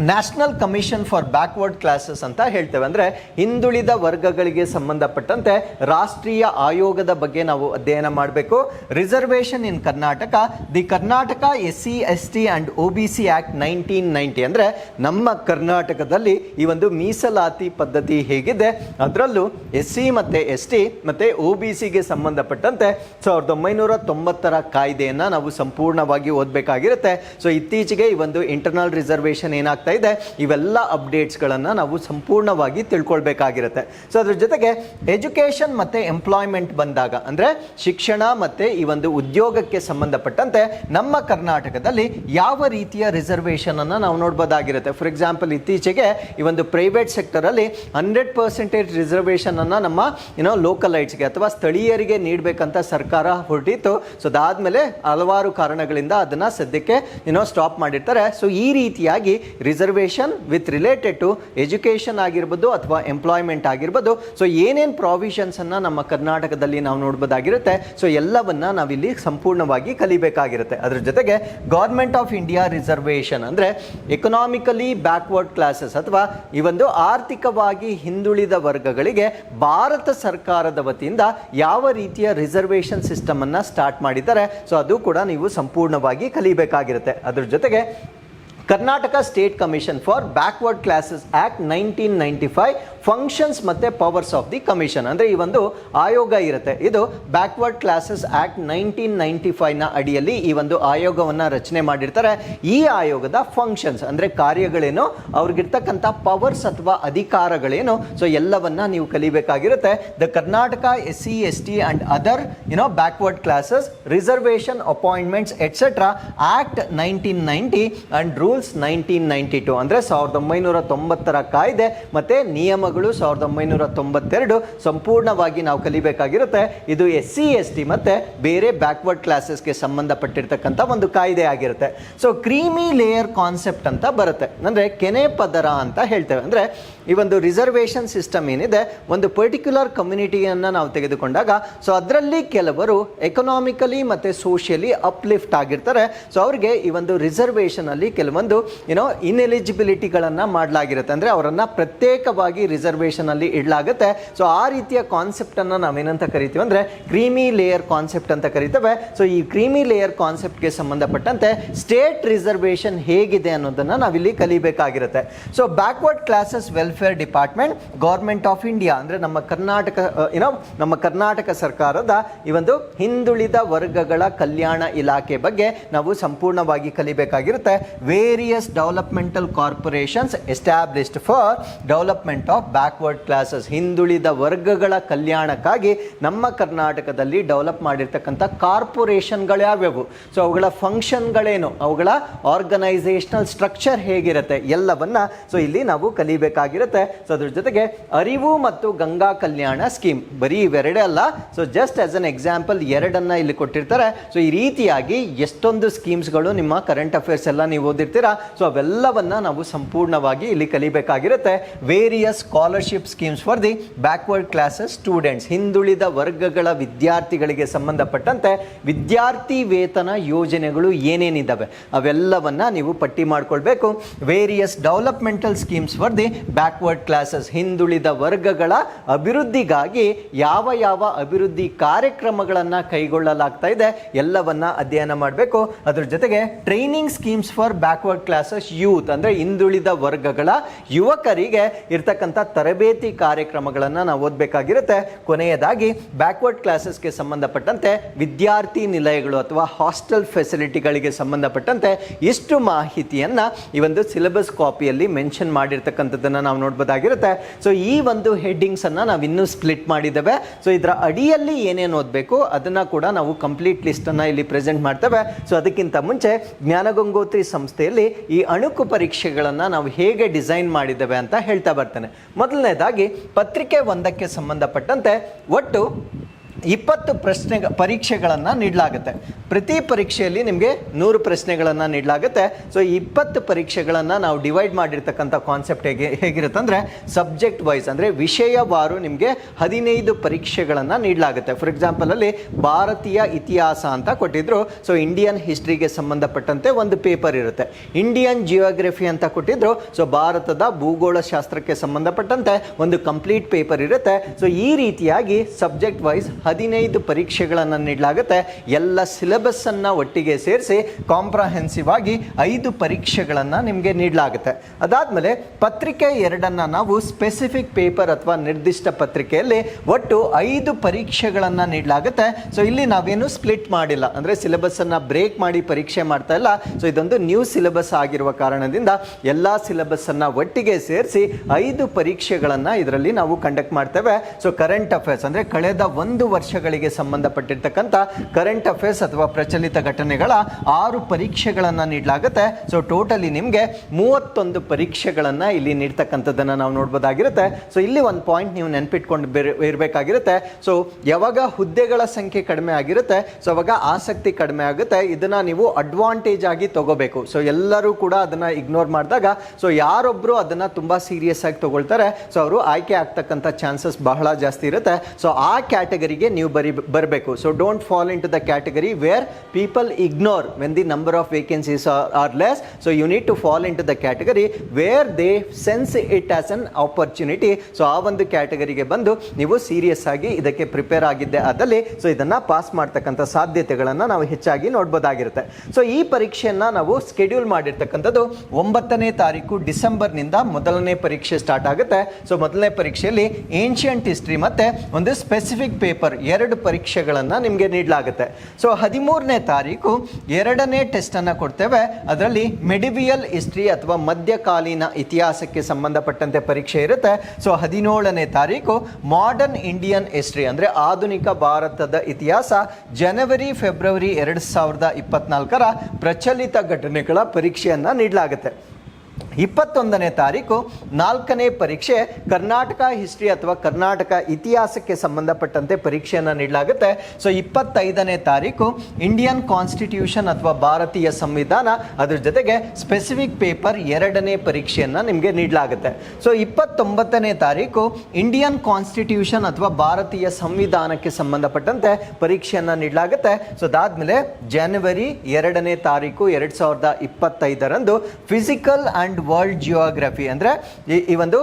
national commission for backward classes ಅಂತ ಹೇಳ್ತೇವೆ. ಅಂದರೆ ಹಿಂದುಳಿದ ವರ್ಗಗಳಿಗೆ ಸಂಬಂಧಪಟ್ಟಂತೆ ರಾಷ್ಟ್ರೀಯ ಆಯೋಗದ ಬಗ್ಗೆ ನಾವು ಅಧ್ಯಯನ ಮಾಡಬೇಕು. Reservation in Karnataka the Karnataka S C S T and O B C act nineteen ninety ಅಂದರೆ ನಮ್ಮ ಕರ್ನಾಟಕದಲ್ಲಿ ಈ ಒಂದು ಮೀಸಲಾತಿ ಪದ್ಧತಿ ಹೇಗಿದೆ. ಅದರಲ್ಲೂ ಎಸ್ ಸಿ ಮತ್ತು ಎಸ್ ಟಿ ಮತ್ತು ಒ ಬಿ ಸಿಗೆ ಸಂಬಂಧಪಟ್ಟಂತೆ ಸಾವಿರದ ಒಂಬೈನೂರ ತೊಂಬತ್ತರ ಕಾಯ್ದೆಯನ್ನು ನಾವು ಸಂಪೂರ್ಣವಾಗಿ ಓದಬೇಕಾಗಿರುತ್ತೆ. ಸೊ ಇತ್ತೀಚೆಗೆ ಈ ಒಂದು ಇಂಟರ್ನಲ್ ರಿಸರ್ವೇಷನ್ ಏನಾಗ್ತಾ ಇದೆ, ಇವೆಲ್ಲ ಅಪ್ಡೇಟ್ಸ್ಗಳನ್ನು ನಾವು ಸಂಪೂರ್ಣವಾಗಿ ತಿಳ್ಕೊಳ್ಬೇಕಾಗಿರುತ್ತೆ. ಸೊ ಅದ್ರ ಜೊತೆಗೆ ಎಜುಕೇಷನ್ ಮತ್ತು ಎಂಪ್ಲಾಯ್ಮೆಂಟ್ ಬಂದಾಗ, ಅಂದರೆ ಶಿಕ್ಷಣ ಮತ್ತು ಈ ಒಂದು ಉದ್ಯೋಗಕ್ಕೆ ಸಂಬಂಧಪಟ್ಟಂತೆ ನಮ್ಮ ಕರ್ನಾಟಕದಲ್ಲಿ ಯಾವ ರೀತಿಯ ರಿಸರ್ವೇಷನನ್ನು ನಾವು ನೋಡ್ಬೋದಾಗಿರುತ್ತೆ. ಫಾರ್ ಎಕ್ಸಾಂಪಲ್ ಇತ್ತೀಚೆಗೆ ಈ ಒಂದು ಪ್ರೈವೇಟ್ ಸೆಕ್ಟರಲ್ಲಿ ಹಂಡ್ರೆಡ್ ಪರ್ಸೆಂಟೇಜ್ ರಿಸರ್ವೇಷನನ್ನು ನಮ್ಮ ಏನೋ ಲೋಕಲೈಟ್ಸ್ಗೆ ಅಥವಾ ಸ್ಥಳೀಯರಿಗೆ ನೀಡಬೇಕಂತ ಸರ್ಕಾರ ಹೊರಟಿತ್ತು. ಸೊ ಅದಾದಮೇಲೆ ಹಲವಾರು ಕಾರಣಗಳಿಂದ ಅದನ್ನು ಸದ್ಯಕ್ಕೆ ಏನೋ ಸ್ಟಾಪ್ ಮಾಡಿರ್ತಾರೆ. ಸೊ ಈ ರೀತಿಯಾಗಿ reservation with related to education ಆಗಿರ್ಬೋದು ಅಥವಾ ಎಂಪ್ಲಾಯ್ಮೆಂಟ್ ಆಗಿರ್ಬೋದು. ಸೊ ಏನೇನು ಪ್ರಾವಿಷನ್ಸನ್ನು ನಮ್ಮ ಕರ್ನಾಟಕದಲ್ಲಿ ನಾವು ನೋಡ್ಬೋದಾಗಿರುತ್ತೆ. ಸೊ ಎಲ್ಲವನ್ನು ನಾವಿಲ್ಲಿ ಸಂಪೂರ್ಣವಾಗಿ ಕಲಿಬೇಕಾಗಿರುತ್ತೆ. ಅದರ ಜೊತೆಗೆ ಗೌರ್ಮೆಂಟ್ ಆಫ್ ಇಂಡಿಯಾ ರಿಸರ್ವೇಷನ್ ಅಂದರೆ ಎಕನಾಮಿಕಲಿ ಬ್ಯಾಕ್ವರ್ಡ್ ಕ್ಲಾಸಸ್ ಅಥವಾ ಈ ಒಂದು ಆರ್ಥಿಕವಾಗಿ ಹಿಂದುಳಿದ ವರ್ಗಗಳಿಗೆ ಭಾರತ ಸರ್ಕಾರದ ವತಿಯಿಂದ ಯಾವ ರೀತಿಯ ರಿಸರ್ವೇಷನ್ ಸಿಸ್ಟಮನ್ನು ಸ್ಟಾರ್ಟ್ ಮಾಡಿದ್ದಾರೆ. ಸೊ ಅದು ಕೂಡ ನೀವು ಸಂಪೂರ್ಣವಾಗಿ ಕಲಿಬೇಕಾಗಿರುತ್ತೆ. ಅದ್ರ ಜೊತೆಗೆ Karnataka State Commission for Backward Classes Act 1995 functions ಮತ್ತು ಪವರ್ಸ್ ಆಫ್ ದಿ ಕಮಿಷನ್ ಅಂದರೆ ಈ ಒಂದು ಆಯೋಗ ಇರುತ್ತೆ. ಇದು backward classes act nineteen ninety ಫೈವ್ನ ಅಡಿಯಲ್ಲಿ ಈ ಒಂದು ಆಯೋಗವನ್ನು ರಚನೆ ಮಾಡಿರ್ತಾರೆ. ಈ ಆಯೋಗದ ಫಂಕ್ಷನ್ಸ್ ಅಂದರೆ ಕಾರ್ಯಗಳೇನು, ಅವ್ರಿಗಿರ್ತಕ್ಕಂಥ ಪವರ್ಸ್ ಅಥವಾ ಅಧಿಕಾರಗಳೇನು ಸೊ ಎಲ್ಲವನ್ನ ನೀವು ಕಲಿಬೇಕಾಗಿರುತ್ತೆ. The Karnataka S C S T and other you know backward classes reservation appointments etcetera act nineteen ninety and rules nineteen ninety two ಅಂದರೆ ಸಾವಿರದ ಒಂಬೈನೂರ ತೊಂಬತ್ತರ ಕಾಯ್ದೆ ಮತ್ತು ನಿಯಮಗಳು ಸಾವಿರದ ಒಂಬೈನೂರ ತೊಂಬತ್ತೆರಡು ಸಂಪೂರ್ಣವಾಗಿ ನಾವು ಕಲಿಬೇಕಾಗಿರುತ್ತೆ. ಇದು ಎಸ್ ಸಿ ಎಸ್ ಟಿ ಮತ್ತು ಬೇರೆ ಬ್ಯಾಕ್ವರ್ಡ್ ಕ್ಲಾಸಸ್ಗೆ ಸಂಬಂಧಪಟ್ಟಿರ್ತಕ್ಕಂಥ ಒಂದು ಕಾಯ್ದೆ ಆಗಿರುತ್ತೆ. ಸೊ ಕ್ರೀಮಿ ಲೇಯರ್ ಕಾನ್ಸೆಪ್ಟ್ ಅಂತ ಬರುತ್ತೆ. ಅಂದರೆ ಕೆನೆ ಪದರ ಅಂತ ಹೇಳ್ತೇವೆ. ಅಂದರೆ ಈ ಒಂದು ರಿಸರ್ವೇಷನ್ ಸಿಸ್ಟಮ್ ಏನಿದೆ, ಒಂದು ಪರ್ಟಿಕ್ಯುಲರ್ ಕಮ್ಯುನಿಟಿಯನ್ನು ನಾವು ತೆಗೆದುಕೊಂಡಾಗ ಸೊ ಅದರಲ್ಲಿ ಕೆಲವರು ಎಕನಾಮಿಕಲಿ ಮತ್ತು ಸೋಷಿಯಲಿ ಅಪ್ಲಿಫ್ಟ್ ಆಗಿರ್ತಾರೆ. ಸೊ ಅವ್ರಿಗೆ ಈ ಒಂದು ರಿಸರ್ವೇಷನಲ್ಲಿ ಕೆಲವೊಂದು ಏನೋ ಇನ್ಎಲಿಜಿಬಿಲಿಟಿಗಳನ್ನು ಮಾಡಲಾಗಿರುತ್ತೆ. ಅಂದರೆ ಅವರನ್ನು ಪ್ರತ್ಯೇಕವಾಗಿ ಅಲ್ಲಿ ಇಡಲಾಗುತ್ತೆ. ಸೊ ಆ ರೀತಿಯ ಕಾನ್ಸೆಪ್ಟನ್ನು ನಾವೇನಂತ ಕರಿತೀವಿ ಅಂದರೆ ಕ್ರೀಮಿ ಲೇಯರ್ ಕಾನ್ಸೆಪ್ಟ್ ಅಂತ ಕರಿತೇವೆ. ಸೊ ಈ ಕ್ರೀಮಿ ಲೇಯರ್ ಕಾನ್ಸೆಪ್ಟ್ಗೆ ಸಂಬಂಧಪಟ್ಟಂತೆ ಸ್ಟೇಟ್ ರಿಸರ್ವೇಷನ್ ಹೇಗಿದೆ ಅನ್ನೋದನ್ನು ನಾವಿಲ್ಲಿ ಕಲಿಬೇಕಾಗಿರುತ್ತೆ. So backward classes welfare department government of India ಅಂದರೆ ನಮ್ಮ ಕರ್ನಾಟಕ ಏನೋ ನಮ್ಮ ಕರ್ನಾಟಕ ಸರ್ಕಾರದ ಈ ಒಂದು ಹಿಂದುಳಿದ ವರ್ಗಗಳ ಕಲ್ಯಾಣ ಇಲಾಖೆ ಬಗ್ಗೆ ನಾವು ಸಂಪೂರ್ಣವಾಗಿ ಕಲಿಬೇಕಾಗಿರುತ್ತೆ. Various developmental corporations established for development of backward classes ಹಿಂದುಳಿದ ವರ್ಗಗಳ ಕಲ್ಯಾಣಕ್ಕಾಗಿ ನಮ್ಮ ಕರ್ನಾಟಕದಲ್ಲಿ ಡೆವಲಪ್ ಮಾಡಿರ್ತಕ್ಕಂಥ ಕಾರ್ಪೊರೇಷನ್ಗಳು ಯಾವ್ಯಾವು ಸೊ ಅವುಗಳ ಫಂಕ್ಷನ್ಗಳೇನು ಅವುಗಳ ಆರ್ಗನೈಸೇಷನಲ್ ಸ್ಟ್ರಕ್ಚರ್ ಹೇಗಿರುತ್ತೆ? ಎಲ್ಲವನ್ನ ಸೊ ಇಲ್ಲಿ ನಾವು ಕಲಿಬೇಕಾಗಿರುತ್ತೆ. ಸೊ ಅದ್ರ ಜೊತೆಗೆ ಅರಿವು ಮತ್ತು ಗಂಗಾ ಕಲ್ಯಾಣ ಸ್ಕೀಮ್ ಬರೀ ಇವೆರಡೇ ಅಲ್ಲ. So just as an example ಎರಡನ್ನ ಇಲ್ಲಿ ಕೊಟ್ಟಿರ್ತಾರೆ. ಸೊ ಈ ರೀತಿಯಾಗಿ ಎಷ್ಟೊಂದು ಸ್ಕೀಮ್ಸ್ಗಳು ನಿಮ್ಮ ಕರೆಂಟ್ ಅಫೇರ್ಸ್ ಎಲ್ಲ ನೀವು ಓದಿರ್ತೀರಾ? ಸೊ ಅವೆಲ್ಲವನ್ನ ನಾವು ಸಂಪೂರ್ಣವಾಗಿ ಇಲ್ಲಿ ಕಲಿಬೇಕಾಗಿರುತ್ತೆ. Various scholarship schemes for the backward classes students ಹಿಂದುಳಿದ ವರ್ಗಗಳ ವಿದ್ಯಾರ್ಥಿಗಳಿಗೆ ಸಂಬಂಧಪಟ್ಟಂತೆ ವಿದ್ಯಾರ್ಥಿ ವೇತನ ಯೋಜನೆಗಳು ಏನೇನಿದ್ದಾವೆ ಅವೆಲ್ಲವನ್ನ ನೀವು ಪಟ್ಟಿ ಮಾಡ್ಕೊಳ್ಬೇಕು. Various developmental schemes for the backward classes ಹಿಂದುಳಿದ ವರ್ಗಗಳ ಅಭಿವೃದ್ಧಿಗಾಗಿ ಯಾವ ಯಾವ ಅಭಿವೃದ್ಧಿ ಕಾರ್ಯಕ್ರಮಗಳನ್ನು ಕೈಗೊಳ್ಳಲಾಗ್ತಾ ಇದೆ, ಎಲ್ಲವನ್ನ ಅಧ್ಯಯನ ಮಾಡಬೇಕು. ಅದರ ಜೊತೆಗೆ training schemes for backward classes youth ಅಂದ್ರೆ ಹಿಂದುಳಿದ ವರ್ಗಗಳ ಯುವಕರಿಗೆ ಇರ್ತಕ್ಕಂಥ ತರಬೇತಿ ಕಾರ್ಯಕ್ರಮಗಳನ್ನು ನಾವು ಓದಬೇಕಾಗಿರುತ್ತೆ. ಕೊನೆಯದಾಗಿ ಬ್ಯಾಕ್ವರ್ಡ್ ಕ್ಲಾಸಸ್ಗೆ ಸಂಬಂಧಪಟ್ಟಂತೆ ವಿದ್ಯಾರ್ಥಿ ನಿಲಯಗಳು ಅಥವಾ ಹಾಸ್ಟೆಲ್ ಫೆಸಿಲಿಟಿಗಳಿಗೆ ಸಂಬಂಧಪಟ್ಟಂತೆ ಇಷ್ಟು ಮಾಹಿತಿಯನ್ನು ಈ ಒಂದು ಸಿಲೆಬಸ್ ಕಾಪಿಯಲ್ಲಿ ಮೆನ್ಷನ್ ಮಾಡಿರ್ತಕ್ಕಂಥದ್ದನ್ನು ನಾವು ನೋಡ್ಬೋದಾಗಿರುತ್ತೆ. ಸೊ ಈ ಒಂದು ಹೆಡ್ಡಿಂಗ್ಸನ್ನು ನಾವು ಇನ್ನೂ ಸ್ಪ್ಲಿಟ್ ಮಾಡಿದ್ದೇವೆ. ಸೊ ಇದರ ಅಡಿಯಲ್ಲಿ ಏನೇನು ಓದಬೇಕು ಅದನ್ನು ಕೂಡ ನಾವು ಕಂಪ್ಲೀಟ್ ಲಿಸ್ಟನ್ನು ಇಲ್ಲಿ ಪ್ರೆಸೆಂಟ್ ಮಾಡ್ತೇವೆ. ಸೊ ಅದಕ್ಕಿಂತ ಮುಂಚೆ ಜ್ಞಾನಗಂಗೋತ್ರಿ ಸಂಸ್ಥೆಯಲ್ಲಿ ಈ ಅಣುಕು ಪರೀಕ್ಷೆಗಳನ್ನು ನಾವು ಹೇಗೆ ಡಿಸೈನ್ ಮಾಡಿದ್ದೇವೆ ಅಂತ ಹೇಳ್ತಾ ಬರ್ತೇನೆ. ಮೊದಲನೇದಾಗಿ ಪತ್ರಿಕೆ ಒಂದಕ್ಕೆ ಸಂಬಂಧಪಟ್ಟಂತೆ ಒಟ್ಟು ಇಪ್ಪತ್ತು ಪ್ರಶ್ನೆ ಪರೀಕ್ಷೆಗಳನ್ನು ನೀಡಲಾಗುತ್ತೆ. ಪ್ರತಿ ಪರೀಕ್ಷೆಯಲ್ಲಿ ನಿಮಗೆ ನೂರು ಪ್ರಶ್ನೆಗಳನ್ನು ನೀಡಲಾಗುತ್ತೆ. ಸೊ ಈ ಇಪ್ಪತ್ತು ಪರೀಕ್ಷೆಗಳನ್ನು ನಾವು ಡಿವೈಡ್ ಮಾಡಿರ್ತಕ್ಕಂಥ ಕಾನ್ಸೆಪ್ಟ್ ಹೇಗೆ, ಹೇಗಿರುತ್ತೆ ಅಂದರೆ ಸಬ್ಜೆಕ್ಟ್ ವೈಸ್ ಅಂದರೆ ವಿಷಯವಾರು ನಿಮಗೆ ಹದಿನೈದು ಪರೀಕ್ಷೆಗಳನ್ನು ನೀಡಲಾಗುತ್ತೆ. ಫಾರ್ ಎಕ್ಸಾಂಪಲಲ್ಲಿ ಭಾರತೀಯ ಇತಿಹಾಸ ಅಂತ ಕೊಟ್ಟಿದ್ರು. ಸೊ ಇಂಡಿಯನ್ ಹಿಸ್ಟ್ರಿಗೆ ಸಂಬಂಧಪಟ್ಟಂತೆ ಒಂದು ಪೇಪರ್ ಇರುತ್ತೆ. ಇಂಡಿಯನ್ ಜಿಯೋಗ್ರಫಿ ಅಂತ ಕೊಟ್ಟಿದ್ರು. ಸೊ ಭಾರತದ ಭೂಗೋಳ ಶಾಸ್ತ್ರಕ್ಕೆ ಸಂಬಂಧಪಟ್ಟಂತೆ ಒಂದು ಕಂಪ್ಲೀಟ್ ಪೇಪರ್ ಇರುತ್ತೆ. ಸೊ ಈ ರೀತಿಯಾಗಿ ಸಬ್ಜೆಕ್ಟ್ ವೈಸ್ ಹದಿನೈದು ಪರೀಕ್ಷೆಗಳನ್ನು ನೀಡಲಾಗುತ್ತೆ. ಎಲ್ಲ ಸಿಲೆಬಸ್ಸನ್ನು ಒಟ್ಟಿಗೆ ಸೇರಿಸಿ ಕಾಂಪ್ರಹೆನ್ಸಿವ್ ಆಗಿ ಐದು ಪರೀಕ್ಷೆಗಳನ್ನು ನಿಮಗೆ ನೀಡಲಾಗುತ್ತೆ. ಅದಾದಮೇಲೆ ಪತ್ರಿಕೆ ಎರಡನ್ನ ನಾವು ಸ್ಪೆಸಿಫಿಕ್ ಪೇಪರ್ ಅಥವಾ ನಿರ್ದಿಷ್ಟ ಪತ್ರಿಕೆಯಲ್ಲಿ ಒಟ್ಟು ಐದು ಪರೀಕ್ಷೆಗಳನ್ನು ನೀಡಲಾಗುತ್ತೆ. ಸೊ ಇಲ್ಲಿ ನಾವೇನು ಸ್ಪ್ಲಿಟ್ ಮಾಡಿಲ್ಲ. ಅಂದರೆ ಸಿಲೆಬಸ್ಸನ್ನು ಬ್ರೇಕ್ ಮಾಡಿ ಪರೀಕ್ಷೆ ಮಾಡ್ತಾ ಇಲ್ಲ. ಸೊ ಇದೊಂದು ನ್ಯೂ ಸಿಲೆಬಸ್ ಆಗಿರುವ ಕಾರಣದಿಂದ ಎಲ್ಲ ಸಿಲೆಬಸ್ಸನ್ನು ಒಟ್ಟಿಗೆ ಸೇರಿಸಿ ಐದು ಪರೀಕ್ಷೆಗಳನ್ನು ಇದರಲ್ಲಿ ನಾವು ಕಂಡಕ್ಟ್ ಮಾಡ್ತೇವೆ. ಸೊ ಕರೆಂಟ್ ಅಫೇರ್ಸ್ ಅಂದರೆ ಕಳೆದ ಒಂದು ವರ್ಷಗಳಿಗೆ ಸಂಬಂಧಪಟ್ಟಿರ್ತಕ್ಕಂಥ ಕರೆಂಟ್ ಅಫೇರ್ಸ್ ಅಥವಾ ಪ್ರಚಲಿತ ಘಟನೆಗಳ ಆರು ಪರೀಕ್ಷೆಗಳನ್ನು ನೀಡಲಾಗುತ್ತೆ. ಸೊ ಟೋಟಲಿ ನಿಮಗೆ ಮೂವತ್ತೊಂದು ಪರೀಕ್ಷೆಗಳನ್ನು ಇಲ್ಲಿ ನೀಡ್ತಕ್ಕಂಥದ್ದನ್ನು ನಾವು ನೋಡ್ಬೋದಾಗಿರುತ್ತೆ. ಸೊ ಇಲ್ಲಿ ಒಂದು ಪಾಯಿಂಟ್ ನೀವು ನೆನಪಿಟ್ಕೊಂಡು ಇರಬೇಕಾಗಿರುತ್ತೆ. ಸೊ ಯಾವಾಗ ಹುದ್ದೆಗಳ ಸಂಖ್ಯೆ ಕಡಿಮೆ ಆಗಿರುತ್ತೆ ಸೊ ಅವಾಗ ಆಸಕ್ತಿ ಕಡಿಮೆ ಆಗುತ್ತೆ, ಇದನ್ನ ನೀವು ಅಡ್ವಾಂಟೇಜ್ ಆಗಿ ತಗೋಬೇಕು. ಸೊ ಎಲ್ಲರೂ ಕೂಡ ಅದನ್ನ ಇಗ್ನೋರ್ ಮಾಡಿದಾಗ ಸೊ ಯಾರೊಬ್ರು ಅದನ್ನ ತುಂಬಾ ಸೀರಿಯಸ್ ಆಗಿ ತಗೊಳ್ತಾರೆ ಸೊ ಅವರು ಆಯ್ಕೆ ಆಗ್ತಕ್ಕಂಥ ಚಾನ್ಸಸ್ ಬಹಳ ಜಾಸ್ತಿ ಇರುತ್ತೆ. ಸೊ ಆ ಕ್ಯಾಟಗರಿಗೆ ನೀವು ಬರಿ ಬರಬೇಕು. So don't fall into the category where people ignore when the number of vacancies are less so you need to fall into the category where they sense it as an opportunity so ಆ ಒಂದು ಕ್ಯಾಟಗರಿಗೆ ಬಂದು ನೀವು serious ಆಗಿ ಇದಕ್ಕೆ prepare ಆಗಿದ್ದೆ ಆದಲ್ಲಿ so ಇದನ್ನ pass ಮಾಡ್ತಕ್ಕಂಥ ಸಾಧ್ಯತೆಗಳನ್ನು ನಾವು ಹೆಚ್ಚಾಗಿ ನೋಡ್ಬೋದಾಗಿರುತ್ತೆ. ಸೊ ಈ ಪರೀಕ್ಷೆಯನ್ನು ನಾವು ಸ್ಕೆಡ್ಯೂಲ್ ಮಾಡಿರ್ತಕ್ಕಂಥದ್ದು ಒಂಬತ್ತನೇ ತಾರೀಕು ಡಿಸೆಂಬರ್ನಿಂದ ಮೊದಲನೇ ಪರೀಕ್ಷೆ ಸ್ಟಾರ್ಟ್ ಆಗುತ್ತೆ. ಸೊ ಮೊದಲನೇ ಪರೀಕ್ಷೆಯಲ್ಲಿ ಏನ್ಷಿಯಂಟ್ ಹಿಸ್ಟ್ರಿ ಮತ್ತೆ ಒಂದು ಸ್ಪೆಸಿಫಿಕ್ ಪೇಪರ್ ಎರಡು ಪರೀಕ್ಷೆಗಳನ್ನು ನಿಮಗೆ ನೀಡಲಾಗುತ್ತೆ. ಸೊ ಹದಿಮೂರನೇ ತಾರೀಕು ಎರಡನೇ ಟೆಸ್ಟನ್ನು ಕೊಡ್ತೇವೆ. ಅದರಲ್ಲಿ ಮೆಡಿವಿಯಲ್ ಹಿಸ್ಟ್ರಿ ಅಥವಾ ಮಧ್ಯಕಾಲೀನ ಇತಿಹಾಸಕ್ಕೆ ಸಂಬಂಧಪಟ್ಟಂತೆ ಪರೀಕ್ಷೆ ಇರುತ್ತೆ. ಸೊ ಹದಿನೇಳನೇ ತಾರೀಕು ಮಾಡರ್ನ್ ಇಂಡಿಯನ್ ಹಿಸ್ಟ್ರಿ ಅಂದರೆ ಆಧುನಿಕ ಭಾರತದ ಇತಿಹಾಸ ಜನವರಿ, ಫೆಬ್ರವರಿ ಎರಡು ಸಾವಿರದ ಇಪ್ಪತ್ನಾಲ್ಕರ ಪ್ರಚಲಿತ ಘಟನೆಗಳ ಪರೀಕ್ಷೆಯನ್ನು ನೀಡಲಾಗುತ್ತೆ. ಇಪ್ಪತ್ತೊಂದನೇ ತಾರೀಕು ನಾಲ್ಕನೇ ಪರೀಕ್ಷೆ ಕರ್ನಾಟಕ ಹಿಸ್ಟ್ರಿ ಅಥವಾ ಕರ್ನಾಟಕ ಇತಿಹಾಸಕ್ಕೆ ಸಂಬಂಧಪಟ್ಟಂತೆ ಪರೀಕ್ಷೆಯನ್ನು ನೀಡಲಾಗುತ್ತೆ. ಸೊ ಇಪ್ಪತ್ತೈದನೇ ತಾರೀಕು ಇಂಡಿಯನ್ ಕಾನ್ಸ್ಟಿಟ್ಯೂಷನ್ ಅಥವಾ ಭಾರತೀಯ ಸಂವಿಧಾನ ಅದ್ರ ಜೊತೆಗೆ ಸ್ಪೆಸಿಫಿಕ್ ಪೇಪರ್ ಎರಡನೇ ಪರೀಕ್ಷೆಯನ್ನು ನಿಮಗೆ ನೀಡಲಾಗುತ್ತೆ. ಸೊ ಇಪ್ಪತ್ತೊಂಬತ್ತನೇ ತಾರೀಕು ಇಂಡಿಯನ್ ಕಾನ್ಸ್ಟಿಟ್ಯೂಷನ್ ಅಥವಾ ಭಾರತೀಯ ಸಂವಿಧಾನಕ್ಕೆ ಸಂಬಂಧಪಟ್ಟಂತೆ ಪರೀಕ್ಷೆಯನ್ನು ನೀಡಲಾಗುತ್ತೆ. ಸೊ ಅದಾದಮೇಲೆ ಜನವರಿ ಎರಡನೇ ತಾರೀಕು ಎರಡು ಸಾವಿರದ ಇಪ್ಪತ್ತೈದರಂದು ಫಿಸಿಕಲ್ ಆ್ಯಂಡ್ ವರ್ಲ್ಡ್ ಜಿಯೋಗ್ರಫಿ ಅಂದರೆ ಈ ಒಂದು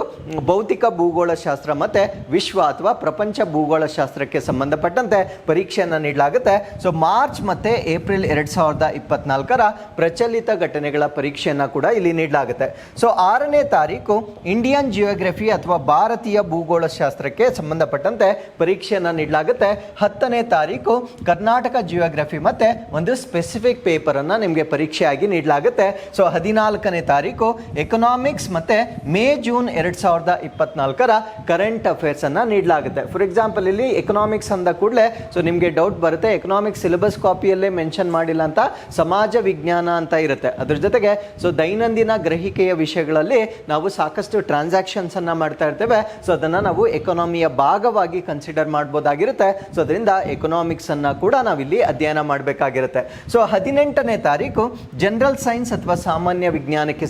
ಭೌತಿಕ ಭೂಗೋಳಶಾಸ್ತ್ರ ಮತ್ತು ವಿಶ್ವ ಅಥವಾ ಪ್ರಪಂಚ ಭೂಗೋಳಶಾಸ್ತ್ರಕ್ಕೆ ಸಂಬಂಧಪಟ್ಟಂತೆ ಪರೀಕ್ಷೆಯನ್ನು ನೀಡಲಾಗುತ್ತೆ. ಸೊ ಮಾರ್ಚ್ ಮತ್ತು ಏಪ್ರಿಲ್ ಎರಡು ಸಾವಿರದ ಇಪ್ಪತ್ನಾಲ್ಕರ ಪ್ರಚಲಿತ ಘಟನೆಗಳ ಪರೀಕ್ಷೆಯನ್ನು ಕೂಡ ಇಲ್ಲಿ ನೀಡಲಾಗುತ್ತೆ. ಸೊ ಆರನೇ ತಾರೀಕು ಇಂಡಿಯನ್ ಜಿಯೋಗ್ರಫಿ ಅಥವಾ ಭಾರತೀಯ ಭೂಗೋಳಶಾಸ್ತ್ರಕ್ಕೆ ಸಂಬಂಧಪಟ್ಟಂತೆ ಪರೀಕ್ಷೆಯನ್ನು ನೀಡಲಾಗುತ್ತೆ. ಹತ್ತನೇ ತಾರೀಕು ಕರ್ನಾಟಕ ಜಿಯೋಗ್ರಫಿ ಮತ್ತು ಒಂದು ಸ್ಪೆಸಿಫಿಕ್ ಪೇಪರನ್ನು ನಿಮಗೆ ಪರೀಕ್ಷೆಯಾಗಿ ನೀಡಲಾಗುತ್ತೆ. ಸೊ ಹದಿನಾಲ್ಕನೇ ತಾರೀಕು ಎಕನಾಮಿಕ್ಸ್ ಮತ್ತು ಮೇ ಜೂನ್ ಎರಡು ಸಾವಿರದ ಇಪ್ಪತ್ನಾಲ್ಕರ ಕರೆಂಟ್ ಅಫೇರ್ಸನ್ನು ನೀಡಲಾಗುತ್ತೆ. ಫಾರ್ ಎಕ್ಸಾಂಪಲ್ ಇಲ್ಲಿ ಎಕನಾಮಿಕ್ಸ್ ಅಂದ ಕೂಡಲೇ ಸೊ ನಿಮಗೆ ಡೌಟ್ ಬರುತ್ತೆ ಎಕನಾಮಿಕ್ಸ್ ಸಿಲೆಬಸ್ ಕಾಪಿಯಲ್ಲೇ ಮೆನ್ಷನ್ ಮಾಡಿಲ್ಲ ಅಂತ ಸಮಾಜ ವಿಜ್ಞಾನ ಅಂತ ಇರುತ್ತೆ. ಅದ್ರ ಜೊತೆಗೆ ಸೊ ದೈನಂದಿನ ಗ್ರಹಿಕೆಯ ವಿಷಯಗಳಲ್ಲಿ ನಾವು ಸಾಕಷ್ಟು ಟ್ರಾನ್ಸಾಕ್ಷನ್ಸನ್ನು ಮಾಡ್ತಾ ಇರ್ತೇವೆ. ಸೊ ಅದನ್ನು ನಾವು ಎಕನಾಮಿಯ ಭಾಗವಾಗಿ ಕನ್ಸಿಡರ್ ಮಾಡ್ಬೋದಾಗಿರುತ್ತೆ. ಸೊ ಅದರಿಂದ ಎಕನಾಮಿಕ್ಸನ್ನು ಕೂಡ ನಾವಿಲ್ಲಿ ಅಧ್ಯಯನ ಮಾಡಬೇಕಾಗಿರುತ್ತೆ. ಸೊ ಹದಿನೆಂಟನೇ ತಾರೀಕು ಜನರಲ್ ಸೈನ್ಸ್ ಅಥವಾ ಸಾಮಾನ್ಯ ವಿಜ್ಞಾನಕ್ಕೆ